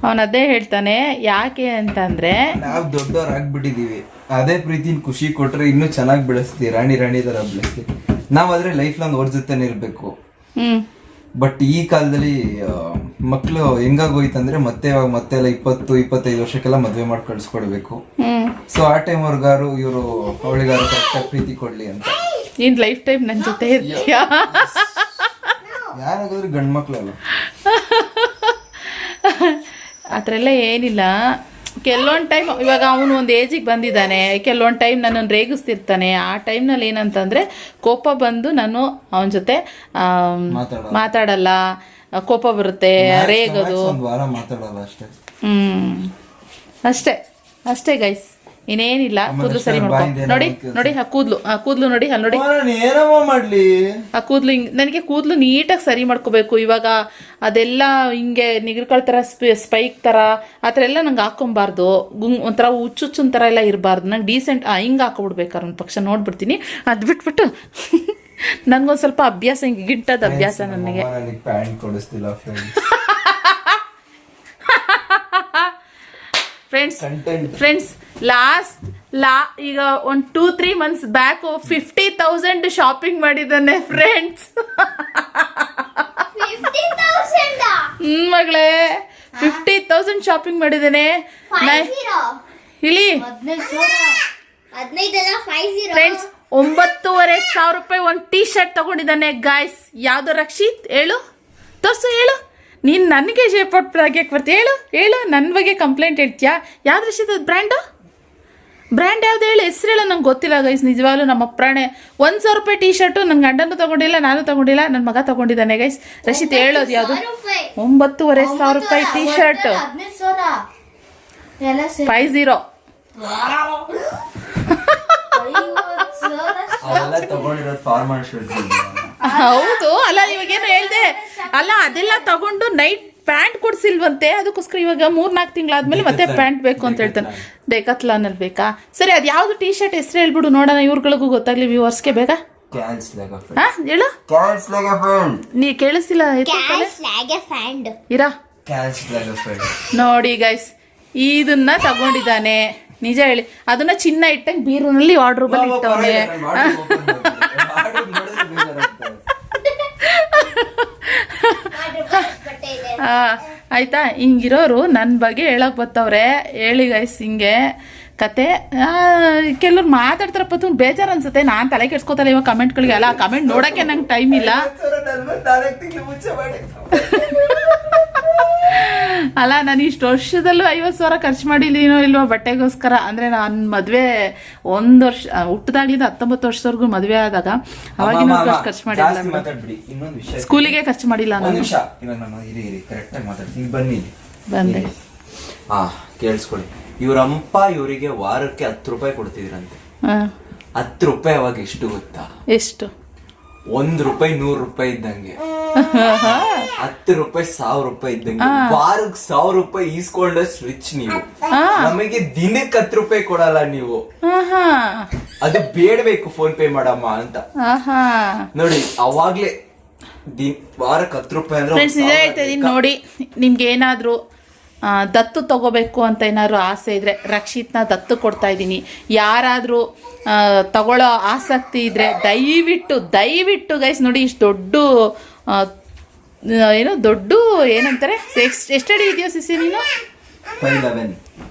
ಅವನು ಅದೇ ಹೇಳ್ತಾನೆ ಯಾಕೆ ಅಂತಂದ್ರೆ ನಾವು ದೊಡ್ಡವ್ರು ಆಗ್ಬಿಟ್ಟಿದೀವಿ ಅದೇ ಪ್ರೀತಿನ ಖುಷಿ ಕೊಟ್ರೆ ಇನ್ನೂ ಚೆನ್ನಾಗಿ ಬೆಳೆಸ್ತೀವಿ. ರಾಣಿ ರಾಣಿ ತರ ಬೆಳೆಸ್ತೀವಿ. ನಾವ್ ಆದ್ರೆ ಲೈಫ್ ಲಾಂಗ್ ಅವ್ರ ಜೊತೆನೇ ಇರ್ಬೇಕು. ಬಟ್ ಈ ಕಾಲದಲ್ಲಿ ಮಕ್ಕಳು ಹೆಂಗಾಗೋಯ್ತಂದ್ರೆ ಮತ್ತೆ ಮತ್ತೆ ಎಲ್ಲ ಇಪ್ಪತ್ತು ಇಪ್ಪತ್ತೈದು ವರ್ಷಕ್ಕೆಲ್ಲ ಮದ್ವೆ ಮಾಡಿ ಕಳ್ಸ್ಕೊಡ್ಬೇಕು. ಸೊ ಆ ಟೈಮ್ ಅವ್ರಿಗಾರು ಇವರು ಅವಳಿಗಾರು ಕರೆಕ್ಟಾಗಿ ಪ್ರೀತಿ ಕೊಡ್ಲಿ ಅಂತ. ನೀನು ಲೈಫ್ ಟೈಮ್ ನನ್ನ ಜೊತೆ ಇರ್ತೀಯಾ? ಯಾರಾಗಾದ್ರೂ ಗಂಡ್ ಮಕ್ಳಲ್ಲ ಆ ಥರ ಎಲ್ಲ ಏನಿಲ್ಲ. ಕೆಲವೊಂದು ಟೈಮ್ ಇವಾಗ ಅವನು ಒಂದು ಏಜಿಗೆ ಬಂದಿದ್ದಾನೆ ಕೆಲವೊಂದು ಟೈಮ್ ನನ್ನನ್ನು ರೇಗಿಸ್ತಿರ್ತಾನೆ ಆ ಟೈಮ್ನಲ್ಲಿ ಏನಂತಂದರೆ ಕೋಪ ಬಂದು ನಾನು ಅವನ ಜೊತೆ ಮಾತಾಡಲ್ಲ. ಕೋಪ ಬರುತ್ತೆ ರೇಗೋದು. ಹ್ಞೂ ಅಷ್ಟೇ. ಅಷ್ಟೇ ಗೈಸ್ ಇನ್ನೇನಿಲ್ಲ ಕೂದಲು ಸರಿ ಮಾಡ್ಕೊಂಡು ಮಾಡ್ಕೊ. ನೋಡಿ ನೋಡಿ ಆ ಕೂದಲು ಆ ಕೂದಲು ನೋಡಿ ಅಲ್ಲಿ ನೋಡಿ. ಮಾಡ್ಲಿ? ಆ ಕೂದಲು ಹಿಂಗ್ ನನಗೆ ಕೂದಲು ನೀಟಾಗಿ ಸರಿ ಮಾಡ್ಕೋಬೇಕು. ಇವಾಗ ಅದೆಲ್ಲ ಹಿಂಗೆ ನಿಗರ್ಗಳ ಥರ ಸ್ಪೈಕ್ ಥರ ಆ ಥರ ಎಲ್ಲ ನಂಗೆ ಹಾಕೊಬಾರ್ದು. ಗುಂಗ್ ಒಂಥರ ಹುಚ್ಚುಚ್ಚುನ್ ಥರ ಎಲ್ಲ ಇರಬಾರ್ದು. ನಂಗೆ ಡೀಸೆಂಟ್ ಹಿಂಗೆ ಹಾಕೊಬಿಡ್ಬೇಕಾರೆ ಒಂದು ಪಕ್ಷ ನೋಡ್ಬಿಡ್ತೀನಿ. ಅದು ಬಿಟ್ಬಿಟ್ಟು ನನಗೊಂದು ಸ್ವಲ್ಪ ಅಭ್ಯಾಸ ಹಿಂಗೆ ಗಿಟ್ಟದ ಅಭ್ಯಾಸ ನನಗೆ ನನಗೆ ಪ್ಯಾಂಟ್ ಕೊಡಿಸ್ತಿಲ್ಲ ಫ್ರೆಂಡ್ಸ್ ಫ್ರೆಂಡ್ಸ್ ಲಾಸ್ಟ್ ಲಾ ಈಗ ಒಂದು two three months back fifty thousand shopping ಮಾಡಿದ್ದಾನೆ ಫ್ರೆಂಡ್ಸ್ ಹ್ಮ್ ಮಗಳೇ ಫಿಫ್ಟಿ ತೌಸಂಡ್ ಶಾಪಿಂಗ್ ಮಾಡಿದ್ದಾನೆ. ಇಲ್ಲಿ ಫ್ರೆಂಡ್ಸ್ ಒಂಬತ್ತೂವರೆ ಸಾವಿರ ರೂಪಾಯಿ ಒಂದು ಟೀ ಶರ್ಟ್ ತಗೊಂಡಿದ್ದಾನೆ ಗಾಯ್ಸ್ ಯಾವ್ದು ರಕ್ಷಿತ್? ಹೇಳು. ತೋರ್ಸು ಹೇಳು. ನೀನು ನನಗೆ ಶೇಪಟ್ ಯಾಕೆ ಬರ್ತೀಯ ಹೇಳು ಹೇಳು ನನ್ನ ಬಗ್ಗೆ ಕಂಪ್ಲೇಂಟ್ ಹೇಳ್ತೀಯಾ? ಯಾವ್ದು ಅದು ಬ್ರ್ಯಾಂಡು ಬ್ರ್ಯಾಂಡ್ ಯಾವ್ದು ಹೇಳಿ? ಹೆಸರು ಹೇಳು ನಂಗೆ ಗೊತ್ತಿಲ್ಲ ಗೈಸ್ ನಿಜವಾಗ್ಲೂ ನಮ್ಮ ಪ್ರಾಣೆ ಒಂದು ಸಾವಿರ ರೂಪಾಯಿ ಟೀ ಶರ್ಟು ನನ್ನ ಗಂಡನೂ ತಗೊಂಡಿಲ್ಲ ನಾನು ತಗೊಂಡಿಲ್ಲ ನನ್ನ ಮಗ ತೊಗೊಂಡಿದ್ದಾನೆ ಗೈಸ್ ರಶಿತ್ ಹೇಳೋದು ಯಾವುದು? ಒಂಬತ್ತುವರೆ ಸಾವಿರ ರೂಪಾಯಿ ಟೀ ಶರ್ಟ್ ಫೈವ್ ಝೀರೋ ತಗೊಂಡಿರೋದು ಫಾರ್ಮಲ್ ಶರ್ಟ್ ಹೌದು. ಅಲ್ಲ ಇವಾಗೇನು ಹೇಳ್ದೆ ಅಲ್ಲ ಅದೆಲ್ಲ ತಗೊಂಡು ನೈಟ್ ಪ್ಯಾಂಟ್ ಕೊಡ್ಸಿಲ್ವಂತೆ. ಅದಕ್ಕೋಸ್ಕರ ಇವಾಗ ಮೂರ್ ನಾಲ್ಕು ತಿಂಗಳಾದ್ಮೇಲೆ ಮತ್ತೆ ಪ್ಯಾಂಟ್ ಬೇಕು ಅಂತ ಹೇಳ್ತಾನೆ. ಡೆಕತ್ಲಾನಲ್ಲಿ ಬೇಕಾ? ಸರಿ ಅದು ಯಾವ್ದು ಟೀ ಶರ್ಟ್ ಹೆಸರು ಹೇಳ್ಬಿಡು ನೋಡೋಣ ಇವ್ರುಗಳಿಗೂ ಗೊತ್ತಾಗ್ಲಿ ವ್ಯೂವರ್ಸ್ಗೆ ಬೇಗ ಹಾ ಹೇಳು. ನೀ ಕೇಳಿಸಿಲ್ಲ ಇರಾ? ನೋಡಿ ಗೈಸ್ ಇದನ್ನ ತಗೊಂಡಿದ್ದಾನೆ. ನಿಜ ಹೇಳಿ. ಅದನ್ನ ಚಿನ್ನ ಇಟ್ಟಂಗೆ ಬೀರುನಲ್ಲಿ ಆರ್ಡರ್ ಬಲ್ಲಿ ಇಟ್ಟವನೆ ಬಟ್ಟೆ ಇದೆ ಆ, ಆಯ್ತಾ? ಹಿಂಗಿರೋರು ನನ್ನ ಬಗ್ಗೆ ಹೇಳಕ್ ಬರ್ತವ್ರೆ ಹೇಳಿ ಗೈಸ್ ಹಿಂಗೆ. ಕತೆ ಕೆಲವ್ರು ಮಾತಾಡ್ತಾರಪ್ಪ ತುಂಬ ಬೇಜಾರು ಅನ್ಸುತ್ತೆ. ನಾನು ತಲೆ ಕೆಡ್ಸ್ಕೊತಲ್ಲ ಇವಾಗ ಕಮೆಂಟ್ಗಳಿಗೆ ಅಲ್ಲ ಕಮೆಂಟ್ ನೋಡಕ್ಕೆ ನಂಗೆ ಟೈಮ್ ಇಲ್ಲ. ಅಲ್ಲ ನಾನು ಇಷ್ಟು ವರ್ಷದಲ್ಲೂ ಐವತ್ತು ಸಾವಿರ ಖರ್ಚು ಮಾಡಿದ್ದೀನೋ ಇಲ್ವೋ ಬಟ್ಟೆಗೋಸ್ಕರ. ಅಂದರೆ ನಾನು ಮದುವೆ ಒಂದು ವರ್ಷ ಹುಟ್ಟಿದಾಗ್ಲಿಂದ ಹತ್ತೊಂಬತ್ತು ವರ್ಷದವರೆಗೂ ಮದುವೆ ಆದಾಗ ಅವಾಗಿನ ಖರ್ಚು ಮಾಡಿಲ್ಲ ಸ್ಕೂಲಿಗೆ ಖರ್ಚು ಮಾಡಿಲ್ಲ ನಾನು. ಬನ್ನಿ. ಬಂದೆ. ಹಾ ಕೇಳಿಸ್ಕೊಳ್ಳಿ. ಇವ್ರಪ್ಪ ಇವರಿಗೆ ವಾರಕ್ಕೆ ಹತ್ತು ರೂಪಾಯಿ ಕೊಡ್ತಿದ್ರಂತೆ. ಹತ್ತು ರೂಪಾಯಿ ಅವಾಗ ಎಷ್ಟು ಗೊತ್ತಾ? ಎಷ್ಟು? ಒಂದ್ ರೂಪಾಯಿ ನೂರ್ ರೂಪಾಯಿ ಇದ್ದಂಗೆ. ಹತ್ತು ರೂಪಾಯಿ ಸಾವಿರ ರೂಪಾಯಿ ಇದ್ದಂಗೆ. ವಾರಕ್ ಸಾವಿರ ರೂಪಾಯಿ ಈಸ್ಕೊಂಡಷ್ಟು ರಿಚ್ ನೀವು. ನಮಗೆ ದಿನಕ್ಕೆ ಹತ್ತು ರೂಪಾಯಿ ಕೊಡಲ್ಲ ನೀವು. ಅದು ಬೇಡಬೇಕು ಫೋನ್ ಪೇ ಮಾಡಮ್ಮ ಅಂತ. ನೋಡಿ ಅವಾಗ್ಲೇ ವಾರಕ್ಕೆ ಹತ್ತು ರೂಪಾಯಿ ಅಂದ್ರೆ ನೋಡಿ ನಿಮ್ಗೆ ಏನಾದರೂ ದತ್ತು ತಗೋಬೇಕು ಅಂತ ಏನಾದ್ರು ಆಸೆ ಇದ್ರೆ ರಕ್ಷಿತ್ನ ದತ್ತು ಕೊಡ್ತಾ ಇದ್ದೀನಿ. ಯಾರಾದರೂ ತಗೊಳ್ಳೋ ಆಸಕ್ತಿ ಇದ್ರೆ ದಯವಿಟ್ಟು ದಯವಿಟ್ಟು ಗೈಸ್ ನೋಡಿ ಇಷ್ಟು ದೊಡ್ಡ ಏನು ದೊಡ್ಡ ಏನಂತಾರೆ? ಎಷ್ಟು ಎಷ್ಟಡಿ ಇದೆಯೋ ಸಿಸಿ ನೀನು?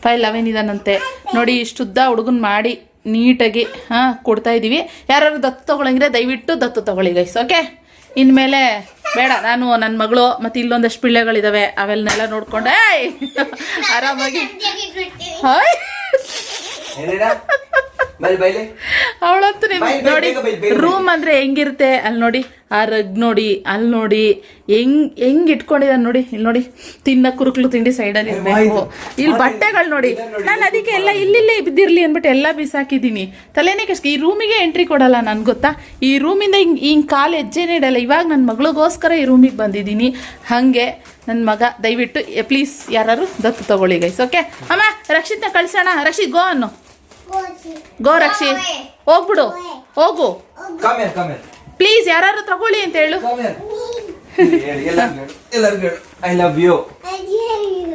ಫೈವ್ ಲೆವೆನ್ ಇದಾನಂತೆ. ನೋಡಿ ಇಷ್ಟುದ್ದ ಹುಡುಗನ್ ಮಾಡಿ ನೀಟಾಗಿ ಹಾಂ ಕೊಡ್ತಾ ಇದ್ದೀವಿ ಯಾರು ದತ್ತು ತಗೊಳಂಗಿದ್ರೆ ದಯವಿಟ್ಟು ದತ್ತು ತಗೊಳ್ಳಿ ಗೈಸ್ ಓಕೆ ಇನ್ಮೇಲೆ ಬೇಡ ನಾನು ನನ್ನ ಮಗಳು ಮತ್ತು ಇಲ್ಲೊಂದಷ್ಟು ಪಿಳ್ಳೆಗಳಿದ್ದಾವೆ ಅವೆಲ್ಲನೆಲ್ಲ ನೋಡ್ಕೊಂಡೆ ಏಯ್! ಆರಾಮಾಗಿ. ಹಾಯ್! ಅವಳಂತೂ ಬೈ, ನೋಡಿ. ರೂಮ್ ಅಂದ್ರೆ ಹೆಂಗಿರುತ್ತೆ? ಅಲ್ಲಿ ನೋಡಿ ಆ ರಗ್ ನೋಡಿ ಅಲ್ಲಿ ನೋಡಿ ಹೆಂಗ್ ಹೆಂಗ್ ಇಟ್ಕೊಂಡಿದ್ದಾನೆ ನೋಡಿ ಇಲ್ಲಿ ನೋಡಿ. ತಿನ್ನ ಕುರುಕ್ಲು ತಿಂಡಿ ಸೈಡಲ್ಲಿ ಇರಬೇಕು. ಇಲ್ಲಿ ಬಟ್ಟೆಗಳು ನೋಡಿ. ನಾನು ಅದಕ್ಕೆ ಎಲ್ಲ ಇಲ್ಲಿಲ್ಲೇ ಬಿದ್ದಿರ್ಲಿ ಅಂದ್ಬಿಟ್ಟು ಎಲ್ಲ ಬಿಸಾಕಿದ್ದೀನಿ. ತಲೆನೇ ಕಷ್ಟ ಈ ರೂಮಿಗೆ ಎಂಟ್ರಿ ಕೊಡಲ್ಲ ನನ್ಗೆ ಗೊತ್ತಾ? ಈ ರೂಮಿಂದ ಹಿಂಗ್ ಹಿಂಗ್ ಕಾಲು ಹೆಜ್ಜೆನೇ ಇಡಲ್ಲ. ಇವಾಗ ನನ್ನ ಮಗಳಿಗೋಸ್ಕರ ಈ ರೂಮಿಗೆ ಬಂದಿದ್ದೀನಿ. ಹಾಗೆ ನನ್ನ ಮಗ ದಯವಿಟ್ಟು ಪ್ಲೀಸ್ ಯಾರು ದತ್ತು ತಗೊಳ್ಳಿ ಗೈಸ್ ಓಕೆ ಅಮ್ಮ ರಕ್ಷಿತ್ನ ಕಳ್ಸೋಣ. ರಕ್ಷಿತ್ ಗೋ ಅನ್ನು. ಗೋ ರಕ್ಷಿತ್ ಹೋಗ್ಬಿಡು. ಹೋಗು. ಪ್ಲೀಸ್ ಯಾರು ತಗೊಳ್ಳಿ ಅಂತ ಹೇಳು. I love you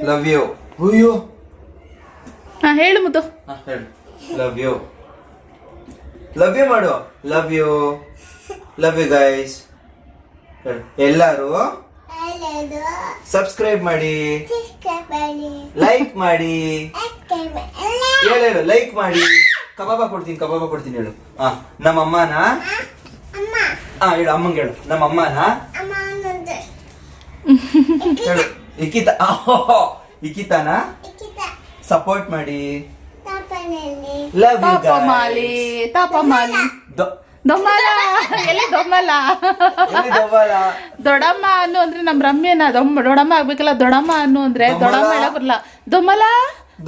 love you who you ಹಾ ಹೇಳು ಮುದ್ದು. ಹೇಳು. ಲವ್ ಯು ಲವ್ ಯು ಮಾಡು. Love you love you guys ಎಲ್ಲರೂ ಸಬ್ಸ್ಕ್ರೈಬ್ ಮಾಡಿ. ಲೈಕ್ ಮಾಡಿ. ಹೇಳು ಹೇಳು ಲೈಕ್ ಮಾಡಿ. ಕಬಾಬ ಕೊಡ್ತೀನಿ ಕಬಾಬ ಕೊಡ್ತೀನಿ ಹೇಳು. ಹಾ ನಮ್ಮ ಅಮ್ಮನ? ಹಾ ಹೇಳು ಅಮ್ಮಂಗೆ ಹೇಳು. ನಮ್ಮ ಅಮ್ಮನ? ಹೇಳು ಇಕಿತ. ಆಹೋಹೋ, ಇಕಿತಾನ? ಸಪೋರ್ಟ್ ಮಾಡಿ. ಲವ್ ಯು ತಾಪ ಮಾಲಿ ತಾಪ ಮಾಲಿ ದೊಮ್ಮಲ ಎಲ್ಲಿ ದೊಮ್ಮಲ ದೊಡಮ್ಮ ಅನ್ನು ಅಂದ್ರೆ ನಮ್ ರಮ್ಯನ ದೊಮ್ಮ ದೊಡಮ್ಮ ಆಗ್ಬೇಕಲ್ಲ ದೊಡಮ್ಮ ಅನ್ನು ಅಂದ್ರೆ ದೊಡಮ್ಮ ಹೇಳಬರ್ಲ ಬರಲ್ಲ. ದೊಮ್ಮಲ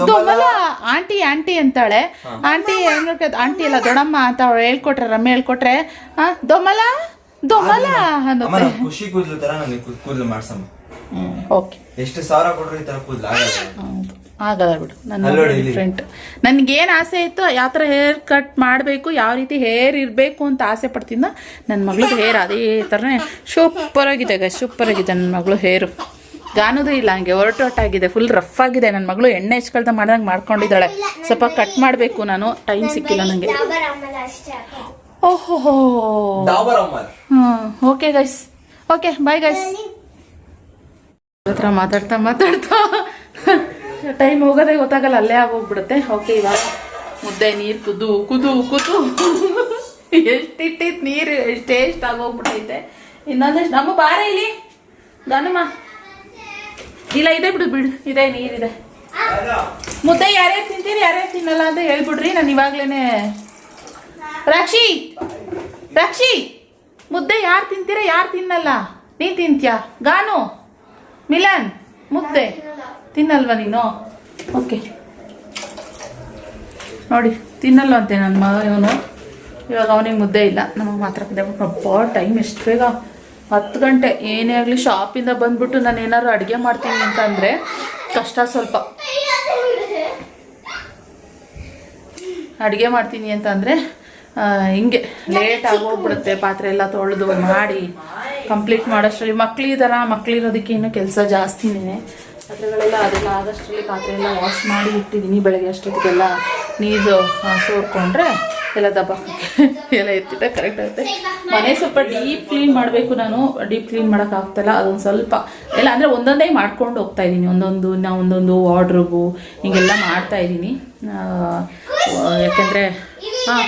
ದೊಮ್ಮಲ ಆಂಟಿ ಆಂಟಿ ಅಂತಾಳೆ. ಆಂಟಿ ಆಂಟಿ ಅಲ್ಲ ದೊಡಮ್ಮ ಅಂತ ಅವ್ಳು ಹೇಳ್ಕೊಟ್ರೆ ರಮ್ಯ ಹೇಳ್ಕೊಟ್ರೆ ಆ ದೊಮ್ಮಲ ದೊಮ್ಮಲ ಅನ್ನೋದು ಖುಷಿ ಕೂದಲು ತರ ನನಗೆ ಕೂದಲು ಮಾಡ್ಸಮ್ಮ. ಓಕೆ. ಎಷ್ಟು ಸಾವಿರ ಕೊಡ್ರಿ ಈ ತರ ಕೂದಲು ಆಗಲ್ಲ. ಆಗಲ್ಲ ಬಿಡು ನನ್ನ ಡಿಫ್ರೆಂಟ್ ನನ್ಗೆ ಏನ್ ಡಿಫ್ರೆಂಟ್ ನನ್ಗೇನು ಆಸೆ ಇತ್ತು ಯಾವ ಥರ ಹೇರ್ ಕಟ್ ಮಾಡಬೇಕು ಯಾವ ರೀತಿ ಹೇರ್ ಇರಬೇಕು ಅಂತ ಆಸೆ ಪಡ್ತಿದ್ದ ನನ್ನ ಮಗಳದ್ದು ಹೇರ್ ಅದೇ ತರನೇ ಸೂಪರ್ ಆಗಿದೆ ಗ ಸೂಪರ್ ಆಗಿದೆ ನನ್ನ ಮಗಳು ಹೇರು ಗಾನೋದು ಇಲ್ಲ ಹಂಗೆ ಆಗಿದೆ ಫುಲ್ ರಫ್ ಆಗಿದೆ. ನನ್ನ ಮಗಳು ಎಣ್ಣೆ ಹೆಚ್ಕೊಳ್ತಾ ಮಾಡ್ದಂಗೆ ಮಾಡ್ಕೊಂಡಿದ್ದಾಳೆ. ಸ್ವಲ್ಪ ಕಟ್ ಮಾಡಬೇಕು ನಾನು ಟೈಮ್ ಸಿಕ್ಕಿಲ್ಲ ನನಗೆ ಓಹೋ ಹಾಂ okay guys okay bye guys ಹತ್ರ ಮಾತಾಡ್ತಾ ಮಾತಾಡ್ತಾ. ಟೈಮ್ ಹೋಗೋದೇ ಗೊತ್ತಾಗಲ್ಲ, ಅಲ್ಲೇ ಆಗೋಗ್ಬಿಡುತ್ತೆ. ಓಕೆ ಇವಾಗ ಮುದ್ದೆ ನೀರು ಕುದು ಕುದು ಕುದು ಎಷ್ಟಿಟ್ಟಿತ್ತು ನೀರು, ಎಷ್ಟು ಎಷ್ಟು ಆಗೋಗ್ಬಿಟ್ಟೈತೆ. ಇನ್ನೊಂದಷ್ಟು ನಮ್ಮ ಬಾರ ಇಲ್ಲಿ. ಗನಮ್ಮ ಇಲ್ಲ, ಇದೆ ಬಿಡು ಬಿಡು. ಇದೆ, ನೀರಿದೆ. ಮುದ್ದೆ ಯಾರ್ಯಾರು ತಿಂತೀರಿ ಯಾರ್ಯಾರು ತಿನ್ನಲ್ಲ ಅಂತ ಹೇಳ್ಬಿಡ್ರಿ. ನಾನು ಇವಾಗ್ಲೇನೆ ರಾಕ್ಷಿ! ರಾಕ್ಷಿ! ಮುದ್ದೆ ಯಾರು ತಿಂತೀರ, ಯಾರು ತಿನ್ನಲ್ಲ? ನೀ ತಿಂತ್ಯಾ? ಗಾನು? ಮಿಲನ್? ಮುದ್ದೆ? ತಿನ್ನಲ್ವಾ ನೀನು? ಓಕೆ ನೋಡಿ ತಿನ್ನಲ್ವಂತೆ ನನ್ನ ಮಗ ಇವನು? ಇವಾಗ ಅವನಿಗೆ ಮುದ್ದೆ ಇಲ್ಲ. ನಮಗೆ ಮಾತ್ರ ಅಪ್ಪ ಟೈಮ್ ಎಷ್ಟು ಬೇಗ. ಹತ್ತು ಗಂಟೆ. ಏನೇ ಆಗಲಿ ಶಾಪಿಂದ ಬಂದ್ಬಿಟ್ಟು ನಾನು ಏನಾದ್ರು ಅಡುಗೆ ಮಾಡ್ತೀನಿ ಅಂತ ಅಂದರೆ ಕಷ್ಟ ಸ್ವಲ್ಪ. ಅಡುಗೆ ಮಾಡ್ತೀನಿ ಅಂತಂದರೆ ಹಿಂಗೆ. ಲೇಟ್ ಆಗೋಗ್ಬಿಡುತ್ತೆ ಪಾತ್ರೆ ಎಲ್ಲ ತೊಳೆದು ಮಾಡಿ ಕಂಪ್ಲೀಟ್ ಮಾಡೋಷ್ಟರಲ್ಲಿ. ಮಕ್ಳಿದಾರ ಮಕ್ಳಿರೋದಕ್ಕೆ ಇನ್ನೂ ಕೆಲಸ ಜಾಸ್ತಿನೇ. ಪಾತ್ರೆಗಳೆಲ್ಲ ಅದೆಲ್ಲ ಆದಷ್ಟರಲ್ಲಿ ಪಾತ್ರೆ ಎಲ್ಲ ವಾಶ್ ಮಾಡಿ ಇಟ್ಟಿದ್ದೀನಿ ಬೆಳಗ್ಗೆ ಅಷ್ಟೊತ್ತಿಗೆಲ್ಲ ನೀರು ಸೋರ್ಕೊಂಡ್ರೆ ಎಲ್ಲ ದಬ್ಬ ಎಲ್ಲ ಇರ್ತಿದೆ ಕರೆಕ್ಟ್ ಆಗುತ್ತೆ. ಮನೆ ಸ್ವಲ್ಪ ಡೀಪ್ ಕ್ಲೀನ್ ಮಾಡಬೇಕು ನಾನು. ಡೀಪ್ ಕ್ಲೀನ್ ಮಾಡೋಕ್ಕಾಗ್ತಾಯಿಲ್ಲ ಅದೊಂದು ಸ್ವಲ್ಪ. ಎಲ್ಲ ಅಂದರೆ ಒಂದೊಂದೇ ಮಾಡ್ಕೊಂಡು ಹೋಗ್ತಾ ಇದ್ದೀನಿ ಒಂದೊಂದು, ನಾ ಒಂದೊಂದು ವಾರ್ಡ್ರೋಬು ಹಿಂಗೆಲ್ಲ ಮಾಡ್ತಾ ಇದ್ದೀನಿ ಯಾಕೆಂದರೆ, ಹಾಂ.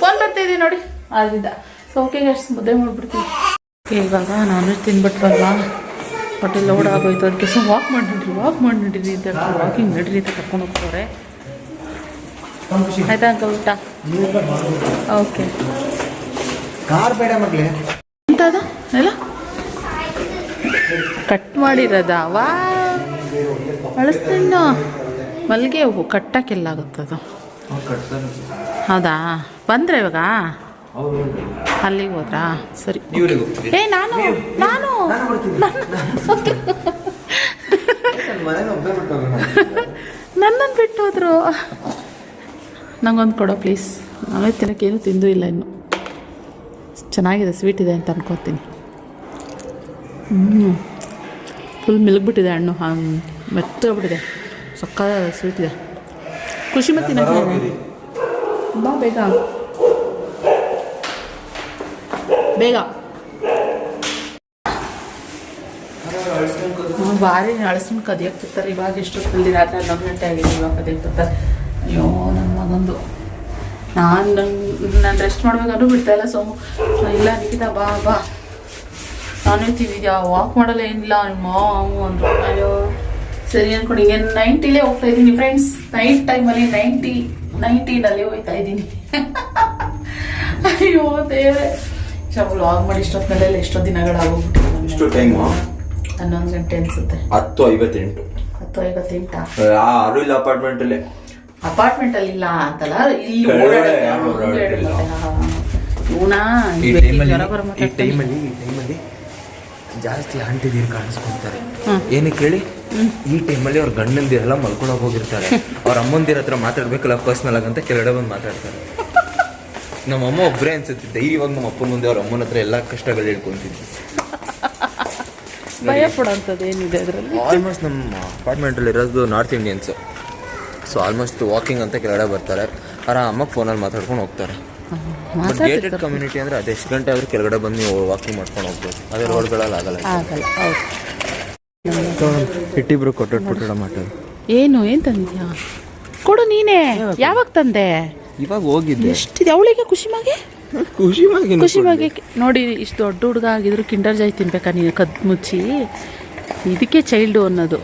ಫೋನ್ ಬರ್ತಾ ಇದೆ ನೋಡಿ. ಅದರಿಂದ ಸೊ ಓಕೆ ಎಷ್ಟು ಮುದ್ದೆ ಮಾಡಿಬಿಡ್ತೀನಿ. ಇವಾಗ ನಾನ್ ವೆಜ್ ಹೊಟ್ಟೆ ಲೋಡ್ ಆಗೋಯ್ತು. ಅದಕ್ಕೆ ಸೊ ವಾಕ್ ಮಾಡಿ ನಡ್ರಿ ವಾಕ್ ಮಾಡಿ ನಡೀರಿ ಅಂತ ವಾಕಿಂಗ್ ನಡ್ರಿ ಅಂತ ಕರ್ಕೊಂಡು ಹೋಗ್ತಾರೆ. ಆಯ್ತಾ ಅಂಕಲ್ ಊಟ? ಓಕೆ ಕಾರ್ ಬೇಡ ಮಗಳೇ. ಎಂತದ? ಎಲ್ಲ? ಕಟ್ ಮಾಡಿರೋದ? ವಾ. ಮಲ್ಗೆ ಮಲ್ಲಿಗೆ ಹೂವು. ಕಟ್ಟಕ್ಕೆಲ್ಲಾಗುತ್ತದು ಆಗುತ್ತದು. ಹೌದಾ? ಬಂದ್ರೆ ಇವಾಗ? ಅಲ್ಲಿಗೆ ಹೋದ್ರಾ? ಸರಿ. ಏ ನಾನು ನಾನು ನನ್ನನ್ನು ಬಿಟ್ಟು ಹೋದ್ರು. ನಂಗೊಂದು ಕೊಡೋ ಪ್ಲೀಸ್ ನಾವೇ ತಿನ್ನೋಕ್ಕೇನು ತಿಂದೂ ಇಲ್ಲ ಇನ್ನು. ಚೆನ್ನಾಗಿದೆ ಸ್ವೀಟ್ ಇದೆ ಅಂತ ಅನ್ಕೋತೀನಿ. ಹ್ಞೂ ಫುಲ್ ಮಿಲ್ಕ್ಬಿಟ್ಟಿದೆ ಹಣ್ಣು. ಹಾಂ ಮೆತ್ತಬಿಟ್ಟಿದೆ ಸೊಕ್ಕ ಸ್ವೀಟ್ ಇದೆ. ಖುಷಿ ಮತ್ತೆ ಬಾ ಬೇಗ. ಬೇಗ. ಭಾರಿ ಅಳಸಿನ ಕದಿಯಕ್ತಿರ್ತಾರೆ ಇವಾಗ ಎಷ್ಟೊತ್ತಲ್ಲಿ ರಾತ್ರಿ ಹನ್ನೊಂದು ಗಂಟೆ ಆಗಿದೆ ಇವಾಗ ಕದಿಯಕ್ತಿರ್ತಾರೆ ಅಯ್ಯೋ ನನ್ನ ಮಗಂದು. ನಾನು ನನ್ನ ನಾನು ರೆಸ್ಟ್ ಮಾಡ್ಬೇಕಾದ್ರೂ ಬಿಡ್ತಾ ಇಲ್ಲ, ಸೋಮು. ಇಲ್ಲ, ನಿಖಿತಾ, ಬಾ ಬಾ. ನಾನು ತಿಂದಿದ್ಯಾ ವಾಕ್ ಮಾಡಲ್ಲ, ಏನಿಲ್ಲ, ನಿಮ್ಮ ಅವು ಅಂದರು. ಅಯ್ಯೋ, ಸರಿ ಅನ್ಕೊಂಡು ಈಗ ನೈಂಟಿಲೇ ಹೋಗ್ತಾ ಇದ್ದೀನಿ ಫ್ರೆಂಡ್ಸ್ ನೈಟ್ ಟೈಮಲ್ಲಿ ನೈಂಟಿ, ನೈಂಟಿನಲ್ಲಿ ಹೋಗ್ತಾ ಇದ್ದೀನಿ. ಅಯ್ಯೋ, ದೇವ್ರೆ. ಶಾಬಲ್ ವ್ಲಾಗ್ ಮಾಡಿ ಇಷ್ಟೊತ್ತಿನಲ್ಲೆಲ್ಲ ಎಷ್ಟೋ ದಿನಗಳಾಗೋಗ್ಬಿಟ್ಟಿದೆ ಇಷ್ಟು ಟೈಮು ಹನ್ನೊಂದು ಗಂಟೆ ಅನ್ಸುತ್ತೆ. ಹತ್ತು ಐವತ್ತೆಂಟು. ಹತ್ತು ಐವತ್ತೆಂಟ? ಯಾರು ಇಲ್ಲ ಅಪಾರ್ಟ್ಮೆಂಟ್ ಅಲ್ಲಿ. ಅಪಾರ್ಟ್ಮೆಂಟ್ ಅಲ್ಲಿ ಇಲ್ಲ ಅಂತಲ್ಲ? ಇಲ್ಲಿ ಕೆಳಗಡೆ ಓಡಾಡಕ್ಕೆ ಯಾರು. ಹಾ. ಇವನಾ ಈ ಟೈಮಲ್ಲಿ ಜ್ವರ ಬರೋ ಈ ಮಾತಾಡ್ತಾನೆ. ಟೈಮಲ್ಲಿ ಈ ಟೈಮಲ್ಲಿ ಜಾಸ್ತಿ ಆಂಟಿದೀರು ಕಾಣಿಸ್ಕೊಂತಾರೆ. ಏನಕ್ಕೆ ಹೇಳಿ ಈ ಟೈಮಲ್ಲಿ ಅವ್ರ ಗಂಡಂದಿರೆಲ್ಲ ಮಲ್ಕೊಳಕ್ ಹೋಗಿರ್ತಾರೆ. ಅವ್ರ ಅಮ್ಮಂದಿರ ಹತ್ರ ಮಾತಾಡ್ಬೇಕಲ್ಲ ಪರ್ಸ್ನಲ್ ಆಗಂತ ಕೆಳಗಡೆ ಬಂದು ಮಾತಾಡ್ತಾರೆ. ನಮ್ಮ ಅಮ್ಮ ಒಬ್ಬರೇ ಅನ್ಸುತ್ತೆ ಧೈರ್ಯವಾಗಿ ನಮ್ಮ ಅಪ್ಪನ ಮುಂದೆ ಅವ್ರ ಅಮ್ಮನ ಹತ್ರ ಎಲ್ಲ ಕಷ್ಟಗಳು ಹೇಳ್ಕೊಂತಿದ್ವಿ. ಭಯ ಪಡೋಂಥದ್ದು ಏನಿದೆ ಅದರಲ್ಲಿ? ಆಲ್ಮೋಸ್ಟ್ ನಮ್ಮ ಅಪಾರ್ಟ್ಮೆಂಟಲ್ಲಿ ಇರೋದು north Indians so almost walking ಅಂತ ಕೆಳಗಡೆ ಬರ್ತಾರೆ. ಅವ್ರ ಅಮ್ಮ ಫೋನಲ್ಲಿ ಮಾತಾಡ್ಕೊಂಡು ಹೋಗ್ತಾರೆ. ಗೇಟೆಡ್ ಕಮ್ಯುನಿಟಿ ಅಂದರೆ ಅದೆಷ್ಟು ಗಂಟೆ ಆದರೂ ಕೆಳಗಡೆ ಬಂದು ನೀವು ವಾಕಿಂಗ್ ಮಾಡ್ಕೊಂಡು ಹೋಗ್ಬೋದು. ಅದೇ ರೋಡ್ಗಳಲ್ಲಿ ಆಗಲ್ಲ ಆಗಲ್ಲ ಹೌದು. ಇಟ್ಟಿಬ್ರು ಕೊಟ್ಟಡ ಕೊಟ್ಟಡ ಮಾತಾಡಿ. ಏನು ಏನ್ ತಂದಿದ್ಯಾ ಕೊಡು ನೀನೇ. ಯಾವಾಗ ತಂದೆ? ಇವಾಗ ಹೋಗಿದ್ದೆ. ಎಷ್ಟಿದೆ? ಅವಳಿಗೆ ಖುಷಿ ಮಗೆ? ಖುಷಿ ಮಗೆ ಖುಷಿ ನೋಡಿ ಇಷ್ಟು ದೊಡ್ಡ ಹುಡುಗ ಆಗಿದ್ರು ಕಿಂಡರ್ ಜಾಯ್ ತಿನ್ಬೇಕಾ ನೀನು ಕದ್ ಮುಚ್ಚಿ? ಇದಕ್ಕೆ ಚೈಲ್ಡು ಅನ್ನೋದು.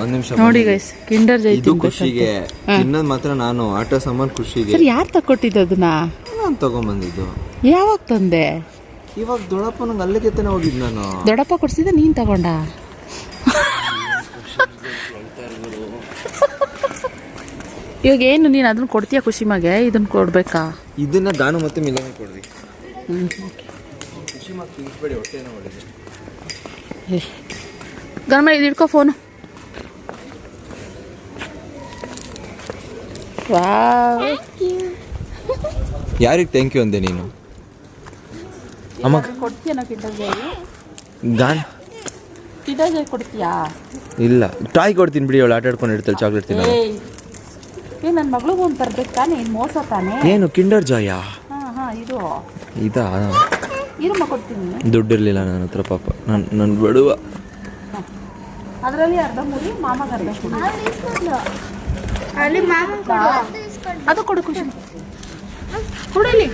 ಒಂದು ನಿಮಿಷ ನೋಡಿ ಗೈಸ್ ಕಿಂಡರ್ ಜೈ ಇದು ಖುಷಿಗೆ. ತಿನ್ನೋದು ಮಾತ್ರ ನಾನು ಆಟೋ ಸಾಮಾನು ಖುಷಿಗೆ. ಸರ್ ಯಾರು ತಕ್ಕೊಟ್ಟಿದ್ದು ಅದನ್ನ? ನಾನು ತಗೊಂಬಂದಿದ್ದು. ಯಾವಾಗ ತಂದೆ? ಇವಾಗ ದೊಡ್ಡಪ್ಪ ನಂಗೆ ಅಲ್ಲಿಗೆ ತಾನೆ ಹೋಗಿದ್ ನಾನು. ದೊಡ್ಡಪ್ಪ ಕೊಡ್ಸಿದ ನೀನ್ ತಗೊಂಡ? ಇವಾಗ ಏನು ನೀನು ಅದನ್ನ ಕೊಡ್ತೀಯ ಖುಷಿಮಾಗೆ ಇದನ್ನ ಕೊಡ್ಬೇಕಾ? ಇದನ್ನ ದಾನು ಮತ್ತೆ ಮಿಲನೆ ಕೊಡ್ರಿ ಗರ್ಮ ಇದು ಇಟ್ಕೋ ಫೋನು ಯಾರಿಗೆ ಥ್ಯಾಂಕ್ ಯು ಅಂದೆ ನೀನು? ಅಮ್ಮ. ಗಾನ್. ಕೊಡ್ತೀಯಾ? ಇಲ್ಲ. ಟಾಯ್ ಕೊಡ್ತೀನಿ ಬಿಡಿ ಅವಳು ಆಟ ಆಡ್ಕೊಂಡು ಇರ್ತಾಳೆ ಚಾಕ್ಲೇಟ್ ತಿನ್ನೋ ಏ ನನ್ನ ಮಗಳು ಒಂದು ತರ್ಬೇಕು ತಾನೇ ಮೋಸ ತಾನೇ? ಏನು ಕಿಂಡರ್ ಜಾಯ ಹಾಂ ಹಾಂ ಇದು. ಇದಾ? ಇರಮ್ಮ ಕೊಡ್ತೀನಿ. ದುಡ್ಡಿರ್ಲಿಲ್ಲ ನನ್ನ ಹತ್ರ ಪಾಪ. ನಾನು ನನ್ನ ಬಡುವ. ಅದರಲ್ಲಿ ಅರ್ಧ ಮೂರಿ ಮಾಮಗೆ ಅರ್ಧ ಅಲ್ಲಿ ಅದು ಕೊಡು ಖುಷಿ. ಕೊಡಲಿ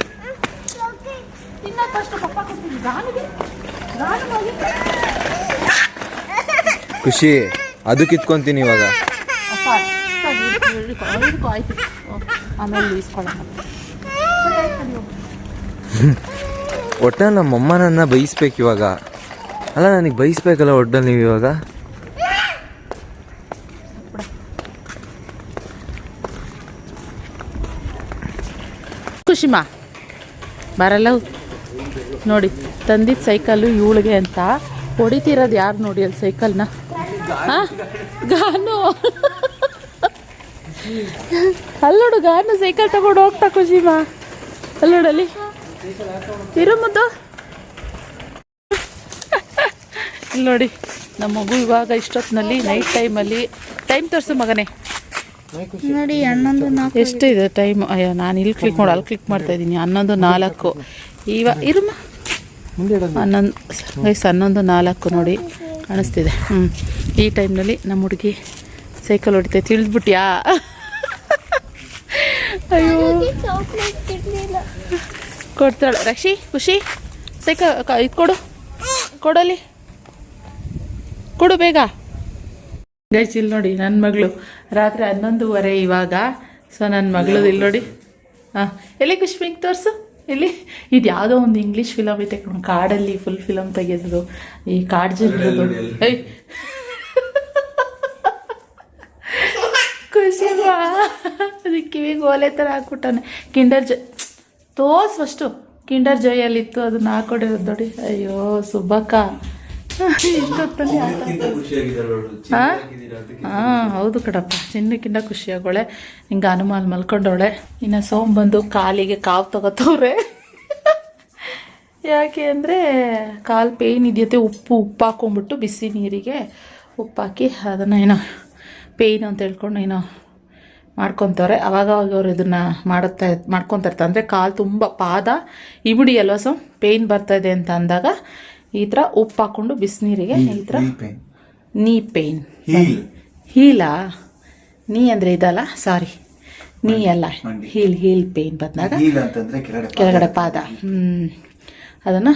ಪಪ್ಪ ಕೊಡ್ತೀನಿ. ಗಾನಿಗೆ ಖುಷಿ. ಅದು ಕಿತ್ಕೊಂತೀನಿ ಇವಾಗ. ಹಿಡ್ಕೊ, ಹಿಡ್ಕೊ, ಹಿಡ್ಕೊ, ಆಯ್ತು. ಆಮೇಲೆ ಇಸ್ಕೊಳ್ಳೋಣ. ಒಟ್ಟಲ್ಲಿ ನಮ್ಮಮ್ಮ ನನ್ನ ಬೈಸ್ಬೇಕು ಇವಾಗ. ಅಲ್ಲ ನನಗೆ ಬೈಸ್ಬೇಕಲ್ಲ ಒಟ್ಟಲ್ಲಿ ನೀವು ಇವಾಗ? ಖುಷಿಮಾ ಬರಲ್ಲ ನೋಡಿ ತಂದಿದ್ದ ಸೈಕಲ್ಲು ಇವಳಿಗೆ ಅಂತ ಹೊಡಿತಿರೋದು ಯಾರು ನೋಡಿ ಅಲ್ಲಿ ಸೈಕಲ್ನ? ಹಾಂ? ಗಾನು? ಅಲ್ಲೋಡು ಗಾರ್ನ ಸೈಕಲ್ ತಗೊಂಡು ಹೋಗ್ತಾ ಖುಷಿಮಾ ಅಲ್ಲೋಡಲ್ಲಿ. ಇರು ಮುದ್ದು. ಇಲ್ಲಿ ನೋಡಿ ನಮ್ಮ ಮಗು ಇವಾಗ ಇಷ್ಟೊತ್ತಿನಲ್ಲಿ ನೈಟ್ ಟೈಮಲ್ಲಿ ಟೈಮ್ ತೋರಿಸು ಮಗನೇ. ನೋಡಿ ಹನ್ನೊಂದು ನಾಲ್ಕು. ಎಷ್ಟು ಇದೆ ಟೈಮ್ ಅಯ್ಯೋ ನಾನು ಇಲ್ಲಿ ಕ್ಲಿಕ್ ಮಾಡಿ ಅಲ್ಲಿ ಕ್ಲಿಕ್ ಮಾಡ್ತಾ ಇದ್ದೀನಿ. ಹನ್ನೊಂದು ನಾಲ್ಕು. ಇವ ಇರುಮ್ಮ ಹನ್ನೊಂದು ವಯಸ್ಸು ಹನ್ನೊಂದು ನಾಲ್ಕು ನೋಡಿ ಕಾಣಿಸ್ತಿದೆ. ಹ್ಞೂ ಈ ಟೈಮ್ನಲ್ಲಿ ನಮ್ಮ ಹುಡುಗಿ ಸೈಕಲ್ ಹೊಡಿತೈತೆ ತಿಳಿದ್ಬಿಟ್ಯಾ ಅಯ್ಯೋ. ಕೊಡ್ತಾಳೆ. ರಕ್ಷಿ ಖುಷಿ. ಸೈಕ ಇದು ಕೊಡು. ಕೊಡಲಿ. ಕೊಡು ಬೇಗ. ಗೈಸ್ ಇಲ್ಲಿ ನೋಡಿ ನನ್ನ ಮಗಳು. ರಾತ್ರಿ ಹನ್ನೊಂದುವರೆ ಇವಾಗ. ಸೊ ನನ್ನ ಮಗಳು ಇಲ್ಲಿ ನೋಡಿ. ಹಾಂ ಎಲ್ಲಿ ಖುಷ್ಮಿಗೆ ತೋರಿಸು? ಇಲ್ಲಿ ಇದು ಯಾವುದೋ ಒಂದು ಇಂಗ್ಲೀಷ್ ಫಿಲಮ್ ಐತೆ ಕಣೋ, ಕಾಡಲ್ಲಿ ಫುಲ್ ಫಿಲಮ್ ತೆಗೆದ್ರು ಈ ಕಾಡು ಜನರದು. ಏಯ್. ಅದಕ್ಕೆ ಕಿವಿಗೆ ಓಲೆ ಥರ ಹಾಕ್ಬಿಟ್ಟಾನೆ. ಕಿಂಡರ್ ಜ ತೋಸ್ ಫಸ್ಟು ಕಿಂಡರ್ ಜೊಯಲ್ಲಿತ್ತು ಅದನ್ನ ಹಾಕೊಡಿರೋದು ನೋಡಿ. ಅಯ್ಯೋ ಸುಬ್ಬಕ್ಕ. ಹಾ? ಹಾಂ ಹೌದು ಕಡಪ್ಪ ಚಿನ್ನಕ್ಕಿಂತ ಖುಷಿಯಾಗೋಳೆ. ಹಿಂಗೆ ಹನುಮಾನ್ ಮಲ್ಕೊಂಡವಳೆ ಇನ್ನು ಸೋಮ್ ಬಂದು ಕಾಲಿಗೆ ಕಾವು ತಗೋತವ್ರೆ. ಯಾಕೆ ಅಂದರೆ ಕಾಲು ಪೇಯ್ನ್ ಇದೆಯತ್ತೆ ಉಪ್ಪು ಉಪ್ಪು ಹಾಕೊಂಬಿಟ್ಟು ಬಿಸಿ ನೀರಿಗೆ ಉಪ್ಪು ಹಾಕಿ ಅದನ್ನು ಏನೋ ಪೇಯ್ನ್ ಅಂತ ಹೇಳ್ಕೊಂಡು ಏನೋ ಮಾಡ್ಕೊತವ್ರೆ. ಅವಾಗ ಅವಾಗ ಅವ್ರು ಇದನ್ನು ಮಾಡುತ್ತಾ ಮಾಡ್ಕೊತಾ ಇರ್ತಾರೆ ಅಂದರೆ ಕಾಲು ತುಂಬ ಪಾದ ಇಬಿಡಿ ಅಲ್ವಾ? ಸೊ ಪೇಯ್ನ್ ಇದೆ ಅಂತ ಅಂದಾಗ ಈ ಥರ ಉಪ್ಪು ಹಾಕ್ಕೊಂಡು ಬಿಸಿನೀರಿಗೆ ಈ ಥರ ನೀ ಪೇಯ್ನ್. ಹೀಲಾ. ನೀ ಅಂದರೆ ಇದಲ್ಲ? ಸಾರಿ. ನೀ ಅಲ್ಲ. ಹೀಲ್ ಹೀಲ್ ಪೇಯ್ನ್ ಬಂದಾಗ ಕೆಳಗಡೆ ಪಾದ. ಹ್ಞೂ ಅದನ್ನು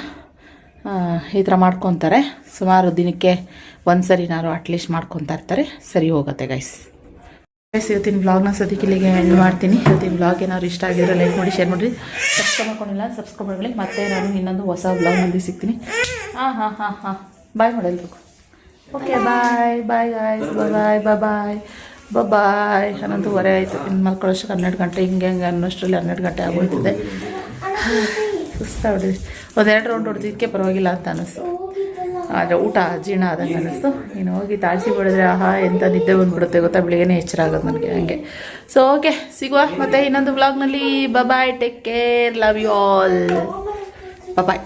ಈ ಥರ ಮಾಡ್ಕೊತಾರೆ. ಸುಮಾರು ದಿನಕ್ಕೆ ಒಂದು ಸರಿನಾರು ಅಟ್ಲೀಸ್ಟ್ ಮಾಡ್ಕೊತಾ ಇರ್ತಾರೆ. ಸರಿ ಹೋಗುತ್ತೆ ಗೈಸ್ ಗೈಸ್ ಇವತ್ತಿನ ಬ್ಲಾಗ್ನ ಸದ್ಯಕ್ಕೆ ಇಲ್ಲಿಗೆ ಎಂಡ್ ಮಾಡ್ತೀನಿ. ಇವತ್ತಿನ ಬ್ಲಾಗ್ ಏನಾದ್ರು ಇಷ್ಟ ಆಗಿದ್ರೆ ಲೈಕ್ ಮಾಡಿ ಶೇರ್ ಮಾಡಿ. ಸಬ್ಸ್ಕ್ರೈಬ್ ಮಾಡ್ಕೊಂಡಿಲ್ಲ ಸಬ್ಸ್ಕ್ರೈಬ್ ಮಾಡ್ಕೊಳ್ಳಿ ಮತ್ತೆ ನಾನು ಇನ್ನೊಂದು ಹೊಸ ಬ್ಲಾಗ್ನಲ್ಲಿ ಸಿಗ್ತೀನಿ. ಹಾಂ ಹಾಂ ಹಾಂ. ಹಾಂ ಬಾಯ್ ಮಾಡಲ್ಬೇಕು ಓಕೆ ಬಾಯ್ ಬಾಯ್ ಗಾಯ್ಸ್ ಬಾಯ್ ಬಾಯ್ ಬಾಯ್ ಬಾಯ್ ಹನ್ನೊಂದುವರೆ ಆಯಿತು. ಇನ್ನು ಮಲ್ಕೊಳ್ಳೋಷ್ಟು ಹನ್ನೆರಡು ಗಂಟೆ. ಹಿಂಗೆ ಹಿಂಗೆ ಅನ್ನೋಷ್ಟರಲ್ಲಿ ಹನ್ನೆರಡು ಗಂಟೆ ಆಗೋಯ್ತದೆ. ಸುಸ್ತಾಗ್ಬಿಟ್ಟಿದೆ. ಒಂದೆರಡು ರೌಂಡ್ ಹೊಡೆದಿದ್ದಕ್ಕೆ ಪರವಾಗಿಲ್ಲ ಅಂತ ಅನ್ನಿಸ್ತು ಆದರೆ ಊಟ ಜೀರ್ಣ ಆದಂಗೆ ಅನ್ನಿಸ್ತು ನೀನು ಹೋಗಿ ತಾಳ್ಸಿ ಬಿಡಿದ್ರೆ ಆಹಾ ಎಂಥ ನಿದ್ದೆ ಬಂದುಬಿಡುತ್ತೆ ಗೊತ್ತಾ? ಬೆಳಿಗ್ಗೆನೇ ಎಚ್ಚರ ಆಗೋದು ನನಗೆ ಹಂಗೆ. ಸೊ ಓಕೆ ಸಿಗುವ ಮತ್ತೆ ಇನ್ನೊಂದು ಬ್ಲಾಗ್ನಲ್ಲಿ bye take care love you all bye